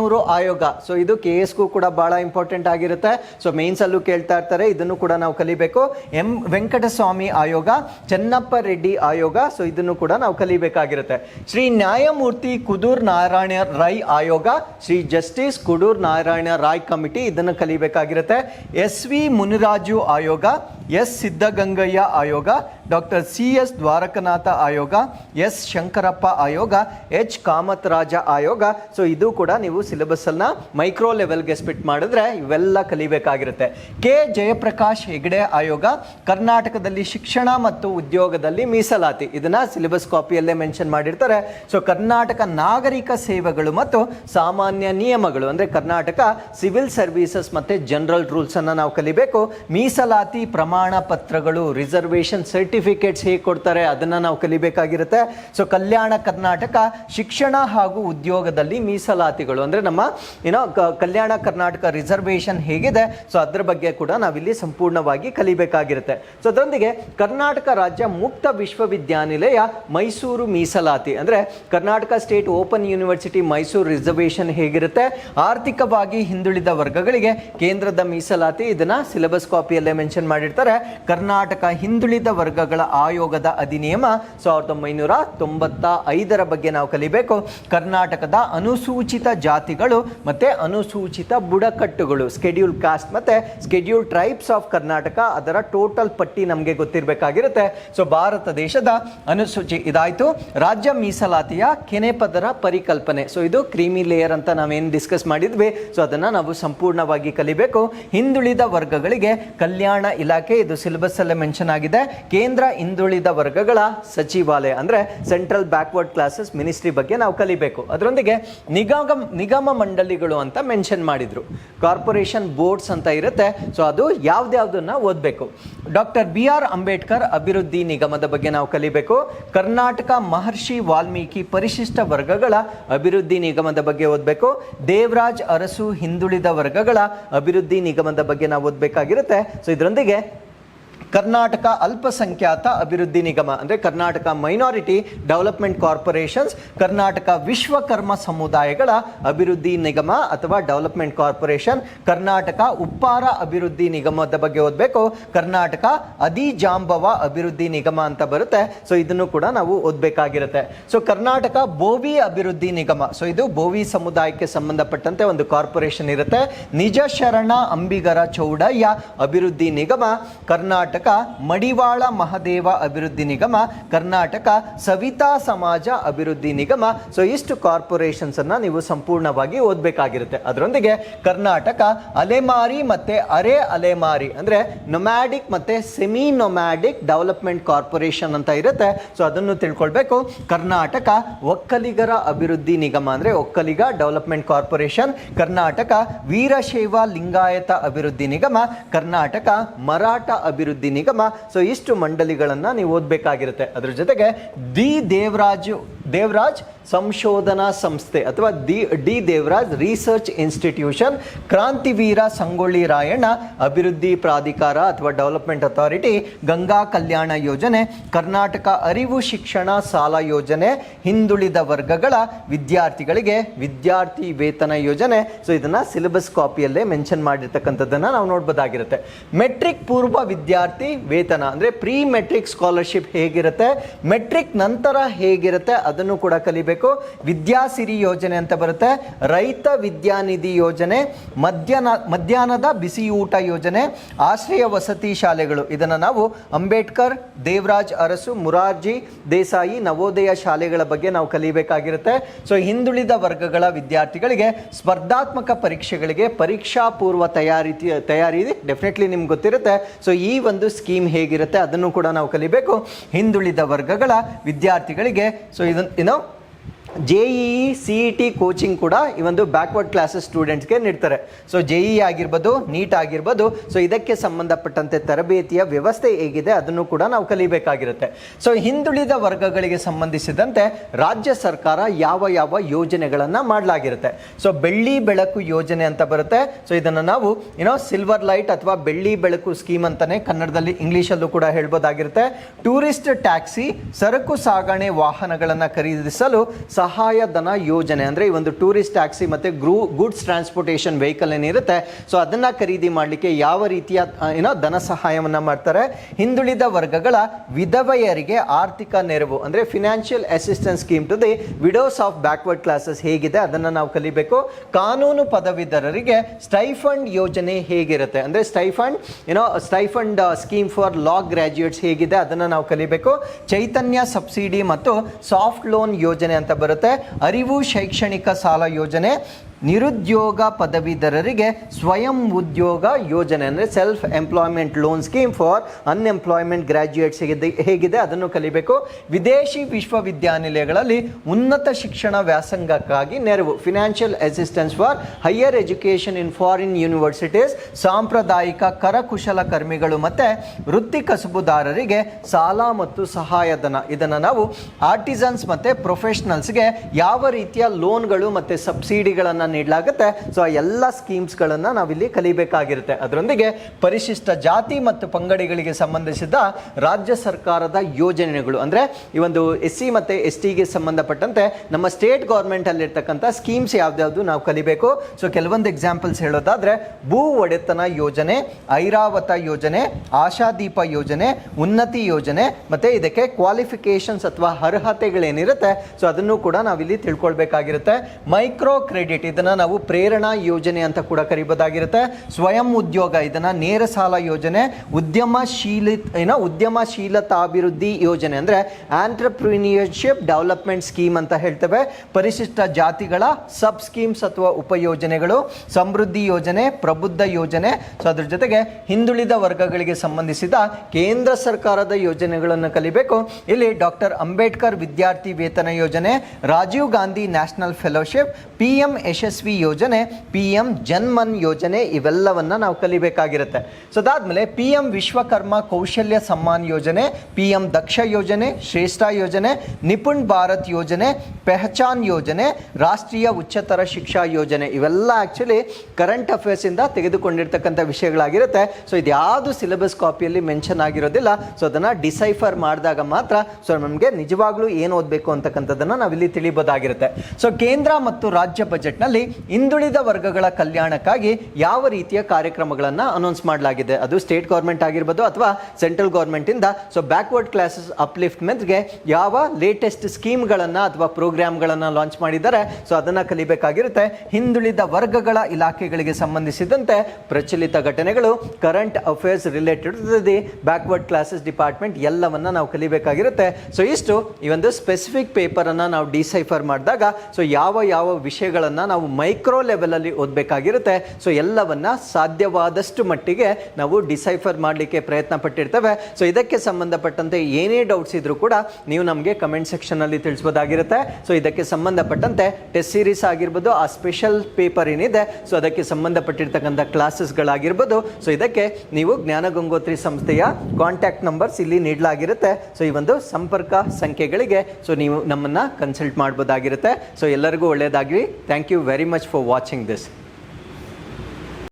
ಹಾವನೂರು ಆಯೋಗ. ಸೊ ಇದು ಕೆ ಎಸ್ಗೂ ಕೂಡ ಬಹಳ ಇಂಪಾರ್ಟೆಂಟ್ ಆಗಿರುತ್ತೆ. ಸೊ ಮೇನ್ಸ್ ಅಲ್ಲೂ ಕೇಳ್ತಾ ಇರ್ತಾರೆ. ಇದನ್ನು ಕೂಡ ನಾವು ಕಲಿಬೇಕು. ಎಂ ವೆಂಕಟಸ್ವಾಮಿ ಆಯೋಗ, ಚೆನ್ನಪ್ಪ ರೆಡ್ಡಿ ಆಯೋಗ ಸೊ ಇದನ್ನು ಕೂಡ ನಾವು ಕಲಿಬೇಕಾಗಿರುತ್ತೆ. ಶ್ರೀ ನ್ಯಾಯಮೂರ್ತಿ ಕುದೂರ್ ನಾರಾಯಣ ರೈ ಆಯೋಗ, ಶ್ರೀ ಜಸ್ಟಿಸ್ ಕುಡೂರ್ ನಾರಾಯಣ ರಾಯ್ ಕಮಿಟಿ ಇದನ್ನು ಕಲಿಬೇಕಾಗಿರುತ್ತೆ. ಎಸ್ ವಿ ಮುನಿರಾಜು ಆಯೋಗ ಎಸ್ ಸಿದ್ದಗಂಗಯ್ಯ ಆಯೋಗ, ಡಾಕ್ಟರ್ ಸಿ ಎಸ್ ದ್ವಾರಕನಾಥ ಆಯೋಗ, ಎಸ್ ಶಂಕರಪ್ಪ ಆಯೋಗ, ಎಚ್ ಕಾಮತ್ ಆಯೋಗ. ಸೊ ಇದು ಕೂಡ ನೀವು ಸಿಲೆಬಸ್ ಅನ್ನ ಮೈಕ್ರೋ ಲೆವೆಲ್ಗೆ ಸ್ಪಿಟ್ ಮಾಡಿದ್ರೆ ಇವೆಲ್ಲ ಕಲಿಬೇಕಾಗಿರುತ್ತೆ. ಕೆ ಜಯಪ್ರಕಾಶ್ ಹೆಗ್ಡೆ ಆಯೋಗ, ಕರ್ನಾಟಕದಲ್ಲಿ ಶಿಕ್ಷಣ ಮತ್ತು ಉದ್ಯೋಗದಲ್ಲಿ ಮೀಸಲಾತಿ. ಇದನ್ನ ಸಿಲೆಬಸ್ ಕಾಪಿಯಲ್ಲೇ ಮೆನ್ಷನ್ ಮಾಡಿರ್ತಾರೆ. ಸೊ ಕರ್ನಾಟಕ ನಾಗರಿಕ ಸೇವೆಗಳು ಮತ್ತು ಸಾಮಾನ್ಯ ನಿಯಮಗಳು, ಅಂದ್ರೆ ಕರ್ನಾಟಕ ಸಿವಿಲ್ ಸರ್ವಿಸಸ್ ಮತ್ತೆ ಜನರಲ್ ರೂಲ್ಸ್ ಅನ್ನ ನಾವು ಕಲಿಬೇಕು. ಮೀಸಲಾತಿ ಪ್ರಮಾಣ ಪತ್ರಗಳು ರಿಸರ್ವೇಶನ್ ಸರ್ಟಿಫಿಕೇಟ್ಸ್ ಹೇಗೆ ಕೊಡ್ತಾರೆ ಅದನ್ನು ನಾವು ಕಲಿಬೇಕಾಗಿರುತ್ತೆ. ಸೊ ಕಲ್ಯಾಣ ಕರ್ನಾಟಕ ಶಿಕ್ಷಣ ಹಾಗೂ ಉದ್ಯೋಗದಲ್ಲಿ ಮೀಸಲಾತಿಗಳು. ಅಂದರೆ ನಮ್ಮ ಏನೋ ಕಲ್ಯಾಣ ಕರ್ನಾಟಕ ರಿಸರ್ವೇಶನ್ ಹೇಗಿದೆ. ಸೊ ಅದರ ಬಗ್ಗೆ ಕೂಡ ನಾವಿಲ್ಲಿ ಸಂಪೂರ್ಣವಾಗಿ ಕಲಿಬೇಕಾಗಿರುತ್ತೆ. ಸೊ ಅದರೊಂದಿಗೆ ಕರ್ನಾಟಕ ರಾಜ್ಯ ಮುಕ್ತ ವಿಶ್ವವಿದ್ಯಾನಿಲಯ ಮೈಸೂರು ಮೀಸಲಾತಿ. ಅಂದರೆ Karnataka state open university Mysuru reservation ಹೇಗಿರುತ್ತೆ. ಆರ್ಥಿಕವಾಗಿ ಹಿಂದುಳಿದ ವರ್ಗಗಳಿಗೆ ಕೇಂದ್ರದ ಮೀಸಲಾತಿ. ಇದನ್ನ ಸಿಲೆಬಸ್ ಕಾಪಿಯಲ್ಲೇ ಮೆನ್ಷನ್ ಮಾಡಿರ್ತಾರೆ. ಕರ್ನಾಟಕ ಹಿಂದುಳಿದ ವರ್ಗಗಳ ಆಯೋಗದ ಅಧಿನಿಯಮ ಸಾವಿರದ ಒಂಬೈನೂರ ತೊಂಬತ್ತ ಐದರ ಬಗ್ಗೆ ನಾವು ಕಲಿಬೇಕು. ಕರ್ನಾಟಕದ ಅನುಸೂಚಿತ ಜಾತಿಗಳು ಮತ್ತೆ ಅನುಸೂಚಿತ ಬುಡಕಟ್ಟುಗಳು ಸ್ಕೆಡ್ಯೂಲ್ ಕಾಸ್ಟ್ ಮತ್ತೆ ಸ್ಕೆಡ್ಯೂಲ್ ಟ್ರೈಬ್ಸ್ ಆಫ್ ಕರ್ನಾಟಕ ಅದರ ಟೋಟಲ್ ಪಟ್ಟಿ ನಮಗೆ ಗೊತ್ತಿರಬೇಕಾಗಿರುತ್ತೆ. ಸೊ ಭಾರತ ದೇಶದ ಅನುಸೂಚಿ ಇದಾಯ್ತು. ರಾಜ್ಯ ಮೀಸಲಾತಿಯ ಕೆನೆಪದರ ಪರಿಕಲ್ಪನೆ. ಸೊ ಇದು ಕ್ರೀಮಿ ಲೇಯರ್ ಅಂತ ನಾವೇನು ಡಿಸ್ಕಸ್ ಮಾಡಿದ್ವಿ. ಸೊ ಅದನ್ನ ನಾವು ಸಂಪೂರ್ಣವಾಗಿ ಕಲಿಬೇಕು. ಹಿಂದುಳಿದ ವರ್ಗಗಳಿಗೆ ಕಲ್ಯಾಣ ಇಲಾಖೆ ಇದು ಸಿಲೆಬಸ್ ಅಲ್ಲೇ ಮೆನ್ಷನ್ ಆಗಿದೆ. ಕೇಂದ್ರ ಹಿಂದುಳಿದ ವರ್ಗಗಳ ಸಚಿವಾಲಯ, ಅಂದ್ರೆ ಸೆಂಟ್ರಲ್ ಬ್ಯಾಕ್ವರ್ಡ್ ಕ್ಲಾಸಸ್ ಮಿನಿಸ್ಟ್ರಿ ಬಗ್ಗೆ ನಾವು ಕಲಿಬೇಕು. ಅದರೊಂದಿಗೆ ನಿಗಮ ನಿಗಮ ಮಂಡಳಿಗಳು ಅಂತ ಮೆನ್ಷನ್ ಮಾಡಿದ್ರು. ಕಾರ್ಪೊರೇಷನ್ ಬೋರ್ಡ್ಸ್ ಅಂತ ಇರುತ್ತೆ. ಸೊ ಅದು ಯಾವ್ದ್ಯಾವ್ದನ್ನ ಓದಬೇಕು. ಡಾಕ್ಟರ್ ಬಿ ಆರ್ ಅಂಬೇಡ್ಕರ್ ಅಭಿವೃದ್ಧಿ ನಿಗಮದ ಬಗ್ಗೆ ನಾವು ಕಲಿಬೇಕು. ಕರ್ನಾಟಕ ಮಹರ್ಷಿ ವಾಲ್ಮೀಕಿ ಪರಿಶಿಷ್ಟ ವರ್ಗಗಳ ಅಭಿವೃದ್ಧಿ ನಿಗಮದ ಬಗ್ಗೆ ಓದಬೇಕು. ದೇವರಾಜ್ ಅರಸು ಹಿಂದುಳಿದ ವರ್ಗಗಳ ಅಭಿವೃದ್ಧಿ ನಿಗಮದ ಬಗ್ಗೆ ನಾವು ಓದಬೇಕಾಗಿರುತ್ತೆ. ಸೊ ಇದರೊಂದಿಗೆ ಕರ್ನಾಟಕ ಅಲ್ಪಸಂಖ್ಯಾತ ಅಭಿವೃದ್ಧಿ ನಿಗಮ, ಅಂದರೆ Karnataka minority development corporations Karnataka Vishwakarma ಸಮುದಾಯಗಳ ಅಭಿವೃದ್ಧಿ ನಿಗಮ ಅಥವಾ ಡೆವಲಪ್ಮೆಂಟ್ ಕಾರ್ಪೊರೇಷನ್ ಕರ್ನಾಟಕ ಉಪ್ಪಾರ ಅಭಿವೃದ್ಧಿ ನಿಗಮದ ಬಗ್ಗೆ ಓದಬೇಕು. ಕರ್ನಾಟಕ ಅದಿಜಾಂಬವ ಅಭಿವೃದ್ಧಿ ನಿಗಮ ಅಂತ ಬರುತ್ತೆ. ಸೊ ಇದನ್ನು ಕೂಡ ನಾವು ಓದಬೇಕಾಗಿರುತ್ತೆ. ಸೊ ಕರ್ನಾಟಕ ಬೋವಿ ಅಭಿವೃದ್ಧಿ ನಿಗಮ. ಸೊ ಇದು ಬೋವಿ ಸಮುದಾಯಕ್ಕೆ ಸಂಬಂಧಪಟ್ಟಂತೆ ಒಂದು ಕಾರ್ಪೊರೇಷನ್ ಇರುತ್ತೆ. ನಿಜ ಶರಣ ಅಂಬಿಗರ ಚೌಡಯ್ಯ ಅಭಿವೃದ್ಧಿ ನಿಗಮ, ಕರ್ನಾಟಕ ಮಡಿವಾಳ ಮಹದೇವ ಅಭಿವೃದ್ಧಿ ನಿಗಮ, ಕರ್ನಾಟಕ ಸವಿತಾ ಸಮಾಜ ಅಭಿವೃದ್ಧಿ ನಿಗಮ. ಸೊ ಇಷ್ಟು ಕಾರ್ಪೊರೇಷನ್ಸ್ ಅನ್ನ ನೀವು ಸಂಪೂರ್ಣವಾಗಿ ಓದಬೇಕಾಗಿರುತ್ತೆ. ಅದರೊಂದಿಗೆ ಕರ್ನಾಟಕ ಅಲೆಮಾರಿ ಮತ್ತೆ ಅರೆ ಅಲೆಮಾರಿ ಅಂದ್ರೆ ನೊಮ್ಯಾಡಿಕ್ ಮತ್ತೆ ಸೆಮಿ ನೊಮ್ಯಾಡಿಕ್ ಡೆವಲಪ್ಮೆಂಟ್ ಕಾರ್ಪೊರೇಷನ್ ಅಂತ ಇರುತ್ತೆ. ಸೊ ಅದನ್ನು ತಿಳ್ಕೊಳ್ಬೇಕು. ಕರ್ನಾಟಕ ಒಕ್ಕಲಿಗರ ಅಭಿವೃದ್ಧಿ ನಿಗಮ ಅಂದ್ರೆ ಒಕ್ಕಲಿಗ ಡೆವಲಪ್ಮೆಂಟ್ ಕಾರ್ಪೊರೇಷನ್ ಕರ್ನಾಟಕ ವೀರಶೈವ ಲಿಂಗಾಯತ ಅಭಿವೃದ್ಧಿ ನಿಗಮ. ಕರ್ನಾಟಕ ಮರಾಠ ಅಭಿವೃದ್ಧಿ ನಿಗಮ. ಸೊ ಇಷ್ಟು ಮಂಡಳಿಗಳನ್ನ ನೀವು ಓದಬೇಕಾಗಿರುತ್ತೆ. ಅದ್ರ ಜೊತೆಗೆ ದಿ ದೇವರಾಜು ದೇವರಾಜ್ ಸಂಶೋಧನಾ ಸಂಸ್ಥೆ ಅಥವಾ the D Devaraj research institution ಕ್ರಾಂತಿವೀರ ಸಂಗೊಳ್ಳಿ ರಾಯಣ್ಣ, ಅಭಿವೃದ್ಧಿ ಪ್ರಾಧಿಕಾರ ಅಥವಾ ಡೆವಲಪ್ಮೆಂಟ್ ಅಥಾರಿಟಿ, ಗಂಗಾ ಕಲ್ಯಾಣ ಯೋಜನೆ, ಕರ್ನಾಟಕ ಅರಿವು ಶಿಕ್ಷಣ ಸಾಲ ಯೋಜನೆ, ಹಿಂದುಳಿದ ವರ್ಗಗಳ ವಿದ್ಯಾರ್ಥಿಗಳಿಗೆ ವಿದ್ಯಾರ್ಥಿ ವೇತನ ಯೋಜನೆ. ಸೊ ಇದನ್ನು ಸಿಲೆಬಸ್ ಕಾಪಿಯಲ್ಲೇ ಮೆನ್ಷನ್ ಮಾಡಿರ್ತಕ್ಕಂಥದ್ದನ್ನು ನಾವು ನೋಡ್ಬೋದಾಗಿರುತ್ತೆ. ಮೆಟ್ರಿಕ್ ಪೂರ್ವ ವಿದ್ಯಾರ್ಥಿ ವೇತನ ಅಂದರೆ ಪ್ರೀ ಮೆಟ್ರಿಕ್ ಸ್ಕಾಲರ್ಶಿಪ್ ಹೇಗಿರುತ್ತೆ ಮೆಟ್ರಿಕ್ ನಂತರ ಹೇಗಿರುತ್ತೆ, ಅದನ್ನು ಕೂಡ ಕಲಿಬೇಕು. ವಿದ್ಯಾಸಿರಿ ಯೋಜನೆ ಅಂತ ಬರುತ್ತೆ. ರೈತ ವಿದ್ಯಾನಿಧಿ ಯೋಜನೆ ಮಧ್ಯಾಹ್ನ ಮಧ್ಯಾಹ್ನದ ಬಿಸಿಯೂಟ ಯೋಜನೆ, ಆಶ್ರಯ ವಸತಿ ಶಾಲೆಗಳು. ಇದನ್ನು ನಾವು ಅಂಬೇಡ್ಕರ್, ದೇವರಾಜ್ ಅರಸು, ಮುರಾರ್ಜಿ, ದೇಸಾಯಿ, ನವೋದಯ ಶಾಲೆಗಳ ಬಗ್ಗೆ ನಾವು ಕಲಿಬೇಕಾಗಿರುತ್ತೆ. ಸೊ, ಹಿಂದುಳಿದ ವರ್ಗಗಳ ವಿದ್ಯಾರ್ಥಿಗಳಿಗೆ ಸ್ಪರ್ಧಾತ್ಮಕ ಪರೀಕ್ಷೆಗಳಿಗೆ ಪರೀಕ್ಷಾ ಪೂರ್ವ ತಯಾರಿ ತಯಾರಿ ಡೆಫಿನೆಟ್ಲಿ ನಿಮ್ಗೆ ಗೊತ್ತಿರುತ್ತೆ. ಸೊ ಈ ಒಂದು ಸ್ಕೀಮ್ ಹೇಗಿರುತ್ತೆ ಅದನ್ನು ಕೂಡ ನಾವು ಕಲಿಬೇಕು. ಹಿಂದುಳಿದ ವರ್ಗಗಳ ವಿದ್ಯಾರ್ಥಿಗಳಿಗೆ. ಸೊ ಇದನ್ನು ಏನೋ JEE C E T coaching ಕೂಡ ಈ ಒಂದು ಬ್ಯಾಕ್ವರ್ಡ್ ಕ್ಲಾಸಸ್ ಸ್ಟೂಡೆಂಟ್ಸ್ಗೆ ನೀಡ್ತಾರೆ. ಸೊ ಜೆಇ ಆಗಿರ್ಬೋದು ನೀಟ್ ಆಗಿರ್ಬೋದು ಸೊ ಇದಕ್ಕೆ ಸಂಬಂಧಪಟ್ಟಂತೆ ತರಬೇತಿಯ ವ್ಯವಸ್ಥೆ ಹೇಗಿದೆ ಅದನ್ನು ಕೂಡ ನಾವು ಕಲಿಬೇಕಾಗಿರುತ್ತೆ. ಸೊ ಹಿಂದುಳಿದ ವರ್ಗಗಳಿಗೆ ಸಂಬಂಧಿಸಿದಂತೆ ರಾಜ್ಯ ಸರ್ಕಾರ ಯಾವ ಯಾವ ಯೋಜನೆಗಳನ್ನು ಮಾಡಲಾಗಿರುತ್ತೆ. ಸೊ ಬೆಳ್ಳಿ ಬೆಳಕು ಯೋಜನೆ ಅಂತ ಬರುತ್ತೆ. ಸೊ ಇದನ್ನು ನಾವು ಏನೋ ಸಿಲ್ವರ್ ಲೈಟ್ ಅಥವಾ ಬೆಳ್ಳಿ ಬೆಳಕು ಸ್ಕೀಮ್ ಅಂತಲೇ ಕನ್ನಡದಲ್ಲಿ ಇಂಗ್ಲೀಷಲ್ಲೂ ಕೂಡ ಹೇಳ್ಬೋದಾಗಿರುತ್ತೆ. ಟೂರಿಸ್ಟ್ ಟ್ಯಾಕ್ಸಿ ಸರಕು ಸಾಗಣೆ ವಾಹನಗಳನ್ನು ಖರೀದಿಸಲು ಸಹಾಯಧನ ಯೋಜನೆ ಅಂದರೆ ಈ ಒಂದು ಟೂರಿಸ್ಟ್ ಟ್ಯಾಕ್ಸಿ ಮತ್ತು ಗ್ರೂ ಗುಡ್ಸ್ ಟ್ರಾನ್ಸ್ಪೋರ್ಟೇಷನ್ ವೆಹಿಕಲ್ ಏನಿರುತ್ತೆ ಸೊ ಅದನ್ನು ಖರೀದಿ ಮಾಡಲಿಕ್ಕೆ ಯಾವ ರೀತಿಯ ಏನೋ ಧನ ಸಹಾಯವನ್ನು ಮಾಡ್ತಾರೆ. ಹಿಂದುಳಿದ ವರ್ಗಗಳ ವಿಧವೆಯರಿಗೆ ಆರ್ಥಿಕ ನೆರವು ಅಂದರೆ financial assistance scheme to the widows of backward classes ಹೇಗಿದೆ? ಅದನ್ನು ನಾವು ಕಲಿಬೇಕು. ಕಾನೂನು ಪದವೀಧರರಿಗೆ ಸ್ಟೈಫಂಡ್ ಯೋಜನೆ ಹೇಗಿರುತ್ತೆ? ಅಂದರೆ ಸ್ಟೈಫಂಡ್ ಏನೋ stipend scheme for law graduates ಹೇಗಿದೆ? ಅದನ್ನು ನಾವು ಕಲಿಬೇಕು. ಚೈತನ್ಯ ಸಬ್ಸಿಡಿ ಮತ್ತು ಸಾಫ್ಟ್ ಲೋನ್ ಯೋಜನೆ ಅಂತ ಬರುತ್ತೆ. ಅರಿವು ಶೈಕ್ಷಣಿಕ ಸಾಲ ಯೋಜನೆ ನಿರುದ್ಯೋಗ ಪದವೀಧರರಿಗೆ ಸ್ವಯಂ ಉದ್ಯೋಗ ಯೋಜನೆ ಅಂದರೆ self employment loan scheme for unemployment graduates ಹೇಗಿದೆ ಹೇಗಿದೆ, ಅದನ್ನು ಕಲಿಬೇಕು. ವಿದೇಶಿ ವಿಶ್ವವಿದ್ಯಾನಿಲಯಗಳಲ್ಲಿ ಉನ್ನತ ಶಿಕ್ಷಣ ವ್ಯಾಸಂಗಕ್ಕಾಗಿ ನೆರವು. Financial assistance for higher education in foreign universities ಸಾಂಪ್ರದಾಯಿಕ ಕರಕುಶಲಕರ್ಮಿಗಳು ಮತ್ತು ವೃತ್ತಿ ಕಸುಬುದಾರರಿಗೆ ಸಾಲ ಮತ್ತು ಸಹಾಯಧನ. ಇದನ್ನು ನಾವು ಆರ್ಟಿಸನ್ಸ್ ಮತ್ತು ಪ್ರೊಫೆಷನಲ್ಸ್ಗೆ ಯಾವ ರೀತಿಯ ಲೋನ್ಗಳು ಮತ್ತು ಸಬ್ಸಿಡಿಗಳನ್ನು ನೀಡಲಾಗುತ್ತೆ. ಸೊ ಆ ಎಲ್ಲ ಸ್ಕೀಮ್ಸ್ಗಳನ್ನು ನಾವಿಲ್ಲಿ ಕಲಿಬೇಕಾಗಿರುತ್ತೆ. ಅದರೊಂದಿಗೆ ಪರಿಶಿಷ್ಟ ಜಾತಿ ಮತ್ತು ಪಂಗಡಿಗಳಿಗೆ ಸಂಬಂಧಿಸಿದ ರಾಜ್ಯ ಸರ್ಕಾರದ ಯೋಜನೆಗಳು. ಅಂದರೆ ಈ ಒಂದು ಎಸ್ ಸಿ ಮತ್ತು ಎಸ್ ಟಿಗೆ ಸಂಬಂಧಪಟ್ಟಂತೆ ನಮ್ಮ ಸ್ಟೇಟ್ ಗೌರ್ಮೆಂಟಲ್ಲಿರ್ತಕ್ಕಂಥ ಸ್ಕೀಮ್ಸ್ ಯಾವ್ದ್ಯಾವ್ದು ನಾವು ಕಲಿಬೇಕು. ಸೊ ಕೆಲವೊಂದು ಎಕ್ಸಾಂಪಲ್ಸ್ ಹೇಳೋದಾದ್ರೆ, ಭೂ ಒಡೆತನ ಯೋಜನೆ, ಐರಾವತ ಯೋಜನೆ ಆಶಾದೀಪ ಯೋಜನೆ, ಉನ್ನತಿ ಯೋಜನೆ, ಮತ್ತು ಇದಕ್ಕೆ ಕ್ವಾಲಿಫಿಕೇಶನ್ಸ್ ಅಥವಾ ಅರ್ಹತೆಗಳೇನಿರುತ್ತೆ. ಸೊ ಅದನ್ನು ಕೂಡ ನಾವಿಲ್ಲಿ ತಿಳ್ಕೊಳ್ಬೇಕಾಗಿರುತ್ತೆ. ಮೈಕ್ರೋ ಕ್ರೆಡಿಟ್ ಇದನ್ನ ಇದನ್ನ ನಾವು ಪ್ರೇರಣಾ ಯೋಜನೆ ಅಂತ ಕೂಡ ಕರಿಬೋದಾಗಿರುತ್ತೆ. ಸ್ವಯಂ ಉದ್ಯೋಗ, ಇದನ್ನ ನೇರ ಸಾಲ ಯೋಜನೆ ಉದ್ಯಮಶೀಲ ಏನೋ ಉದ್ಯಮಶೀಲತಾಭಿವೃದ್ಧಿ ಯೋಜನೆ ಅಂದ್ರೆ ಆಂಟ್ರಪ್ರಿನಿಯರ್ಶಿಪ್ ಡೆವಲಪ್ಮೆಂಟ್ ಸ್ಕೀಮ್ ಅಂತ ಹೇಳ್ತೇವೆ. ಪರಿಶಿಷ್ಟ ಜಾತಿಗಳ ಸಬ್ ಸ್ಕೀಮ್ಸ್ ಅಥವಾ ಉಪಯೋಜನೆಗಳು, ಸಮೃದ್ಧಿ ಯೋಜನೆ, ಪ್ರಬುದ್ಧ ಯೋಜನೆ. ಸೊ ಅದ್ರ ಜೊತೆಗೆ ಹಿಂದುಳಿದ ವರ್ಗಗಳಿಗೆ ಸಂಬಂಧಿಸಿದ ಕೇಂದ್ರ ಸರ್ಕಾರದ ಯೋಜನೆಗಳನ್ನು ಕಲಿಬೇಕು. ಇಲ್ಲಿ ಡಾಕ್ಟರ್ ಅಂಬೇಡ್ಕರ್ ವಿದ್ಯಾರ್ಥಿ ವೇತನ ಯೋಜನೆ, Rajiv Gandhi national fellowship, P M ಯೋಜನೆ, ಪಿ ಎಂ ಜನ್ಮನ್ ಯೋಜನೆ ಇವೆಲ್ಲವನ್ನ ನಾವು ಕಲಿಬೇಕಾಗಿರುತ್ತೆ. ಸೊ ಅದಾದಮೇಲೆ ಪಿ ಎಂ ವಿಶ್ವಕರ್ಮ ಕೌಶಲ್ಯ ಸಮ್ಮಾನ್ ಯೋಜನೆ, ಪಿ ಎಂ ದಕ್ಷ ಯೋಜನೆ, ಶ್ರೇಷ್ಠ ಯೋಜನೆ, ನಿಪುಣ್ ಭಾರತ್ ಯೋಜನೆ, ಪೆಹಚಾನ್ ಯೋಜನೆ, ರಾಷ್ಟ್ರೀಯ ಉಚ್ಚತರ ಶಿಕ್ಷಾ ಯೋಜನೆ ಇವೆಲ್ಲ ಆ್ಯಕ್ಚುಲಿ ಕರೆಂಟ್ ಅಫೇರ್ಸಿಂದ ತೆಗೆದುಕೊಂಡಿರ್ತಕ್ಕಂಥ ವಿಷಯಗಳಾಗಿರುತ್ತೆ. ಸೊ ಇದ್ಯಾವುದು ಸಿಲೆಬಸ್ ಕಾಪಿಯಲ್ಲಿ ಮೆನ್ಷನ್ ಆಗಿರೋದಿಲ್ಲ. ಸೊ ಅದನ್ನು ಡಿಸೈಫರ್ ಮಾಡಿದಾಗ ಮಾತ್ರ ಸೊ ನಮಗೆ ನಿಜವಾಗ್ಲೂ ಏನು ಓದಬೇಕು ಅಂತಕ್ಕಂಥದ್ದನ್ನು ನಾವಿಲ್ಲಿ ತಿಳಿಬೋದಾಗಿರುತ್ತೆ. ಸೊ ಕೇಂದ್ರ ಮತ್ತು ರಾಜ್ಯ ಬಜೆಟ್ನಲ್ಲಿ ಹಿಂದುಳಿದ ವರ್ಗಗಳ ಕಲ್ಯಾಣಕ್ಕಾಗಿ ಯಾವ ರೀತಿಯ ಕಾರ್ಯಕ್ರಮಗಳನ್ನು ಅನೌನ್ಸ್ ಮಾಡಲಾಗಿದೆ? ಅದು ಸ್ಟೇಟ್ ಗೌರ್ಮೆಂಟ್ ಆಗಿರ್ಬೋದು ಅಥವಾ ಸೆಂಟ್ರಲ್ ಗೌರ್ಮೆಂಟಿಂದ ಸೊ ಬ್ಯಾಕ್ವರ್ಡ್ ಕ್ಲಾಸಸ್ ಅಪ್ಲಿಫ್ಟ್ಮೆಂಟ್ಗೆ ಯಾವ ಲೇಟೆಸ್ಟ್ ಸ್ಕೀಮ್ಗಳನ್ನು ಅಥವಾ ಪ್ರೋಗ್ರಾಮ್ಗಳನ್ನು ಲಾಂಚ್ ಮಾಡಿದ್ದಾರೆ? ಸೊ ಅದನ್ನು ಕಲಿಬೇಕಾಗಿರುತ್ತೆ. ಹಿಂದುಳಿದ ವರ್ಗಗಳ ಇಲಾಖೆಗಳಿಗೆ ಸಂಬಂಧಿಸಿದಂತೆ ಪ್ರಚಲಿತ ಘಟನೆಗಳು current affairs related backward classes department ಎಲ್ಲವನ್ನ ನಾವು ಕಲಿಬೇಕಾಗಿರುತ್ತೆ. ಸೊ ಇಷ್ಟು. ಈ ಒಂದು ಸ್ಪೆಸಿಫಿಕ್ ಪೇಪರನ್ನು ನಾವು ಡಿಸೈಫರ್ ಮಾಡಿದಾಗ ಸೊ ಯಾವ ಯಾವ ವಿಷಯಗಳನ್ನು ನಾವು ಮೈಕ್ರೋ ಲೆವೆಲಲ್ಲಿ ಓದಬೇಕಾಗಿರುತ್ತೆ. ಸೊ ಎಲ್ಲವನ್ನ ಸಾಧ್ಯವಾದಷ್ಟು ಮಟ್ಟಿಗೆ ನಾವು ಡಿಸೈಫರ್ ಮಾಡಲಿಕ್ಕೆ ಪ್ರಯತ್ನ ಪಟ್ಟಿರ್ತೇವೆ. ಸೊ ಇದಕ್ಕೆ ಸಂಬಂಧಪಟ್ಟಂತೆ ಏನೇ ಡೌಟ್ಸ್ ಇದ್ರೂ ಕೂಡ ನೀವು ನಮಗೆ ಕಮೆಂಟ್ ಸೆಕ್ಷನಲ್ಲಿ ತಿಳಿಸ್ಬೋದಾಗಿರುತ್ತೆ. ಸೊ ಇದಕ್ಕೆ ಸಂಬಂಧಪಟ್ಟಂತೆ ಟೆಸ್ಟ್ ಸೀರೀಸ್ ಆಗಿರ್ಬೋದು, ಆ ಸ್ಪೆಷಲ್ ಪೇಪರ್ ಏನಿದೆ ಸೊ ಅದಕ್ಕೆ ಸಂಬಂಧಪಟ್ಟಿರ್ತಕ್ಕಂಥ ಕ್ಲಾಸಸ್ಗಳಾಗಿರ್ಬೋದು ಸೊ ಇದಕ್ಕೆ ನೀವು ಜ್ಞಾನ ಗಂಗೋತ್ರಿ ಸಂಸ್ಥೆಯ ಕಾಂಟ್ಯಾಕ್ಟ್ ನಂಬರ್ಸ್ ಇಲ್ಲಿ ನೀಡಲಾಗಿರುತ್ತೆ. ಸೊ ಈ ಒಂದು ಸಂಪರ್ಕ ಸಂಖ್ಯೆಗಳಿಗೆ ಸೊ ನೀವು ನಮ್ಮನ್ನು ಕನ್ಸಲ್ಟ್ ಮಾಡ್ಬೋದಾಗಿರುತ್ತೆ. ಸೊ ಎಲ್ಲರಿಗೂ ಒಳ್ಳೆಯದಾಗಲಿ thank you very much for watching this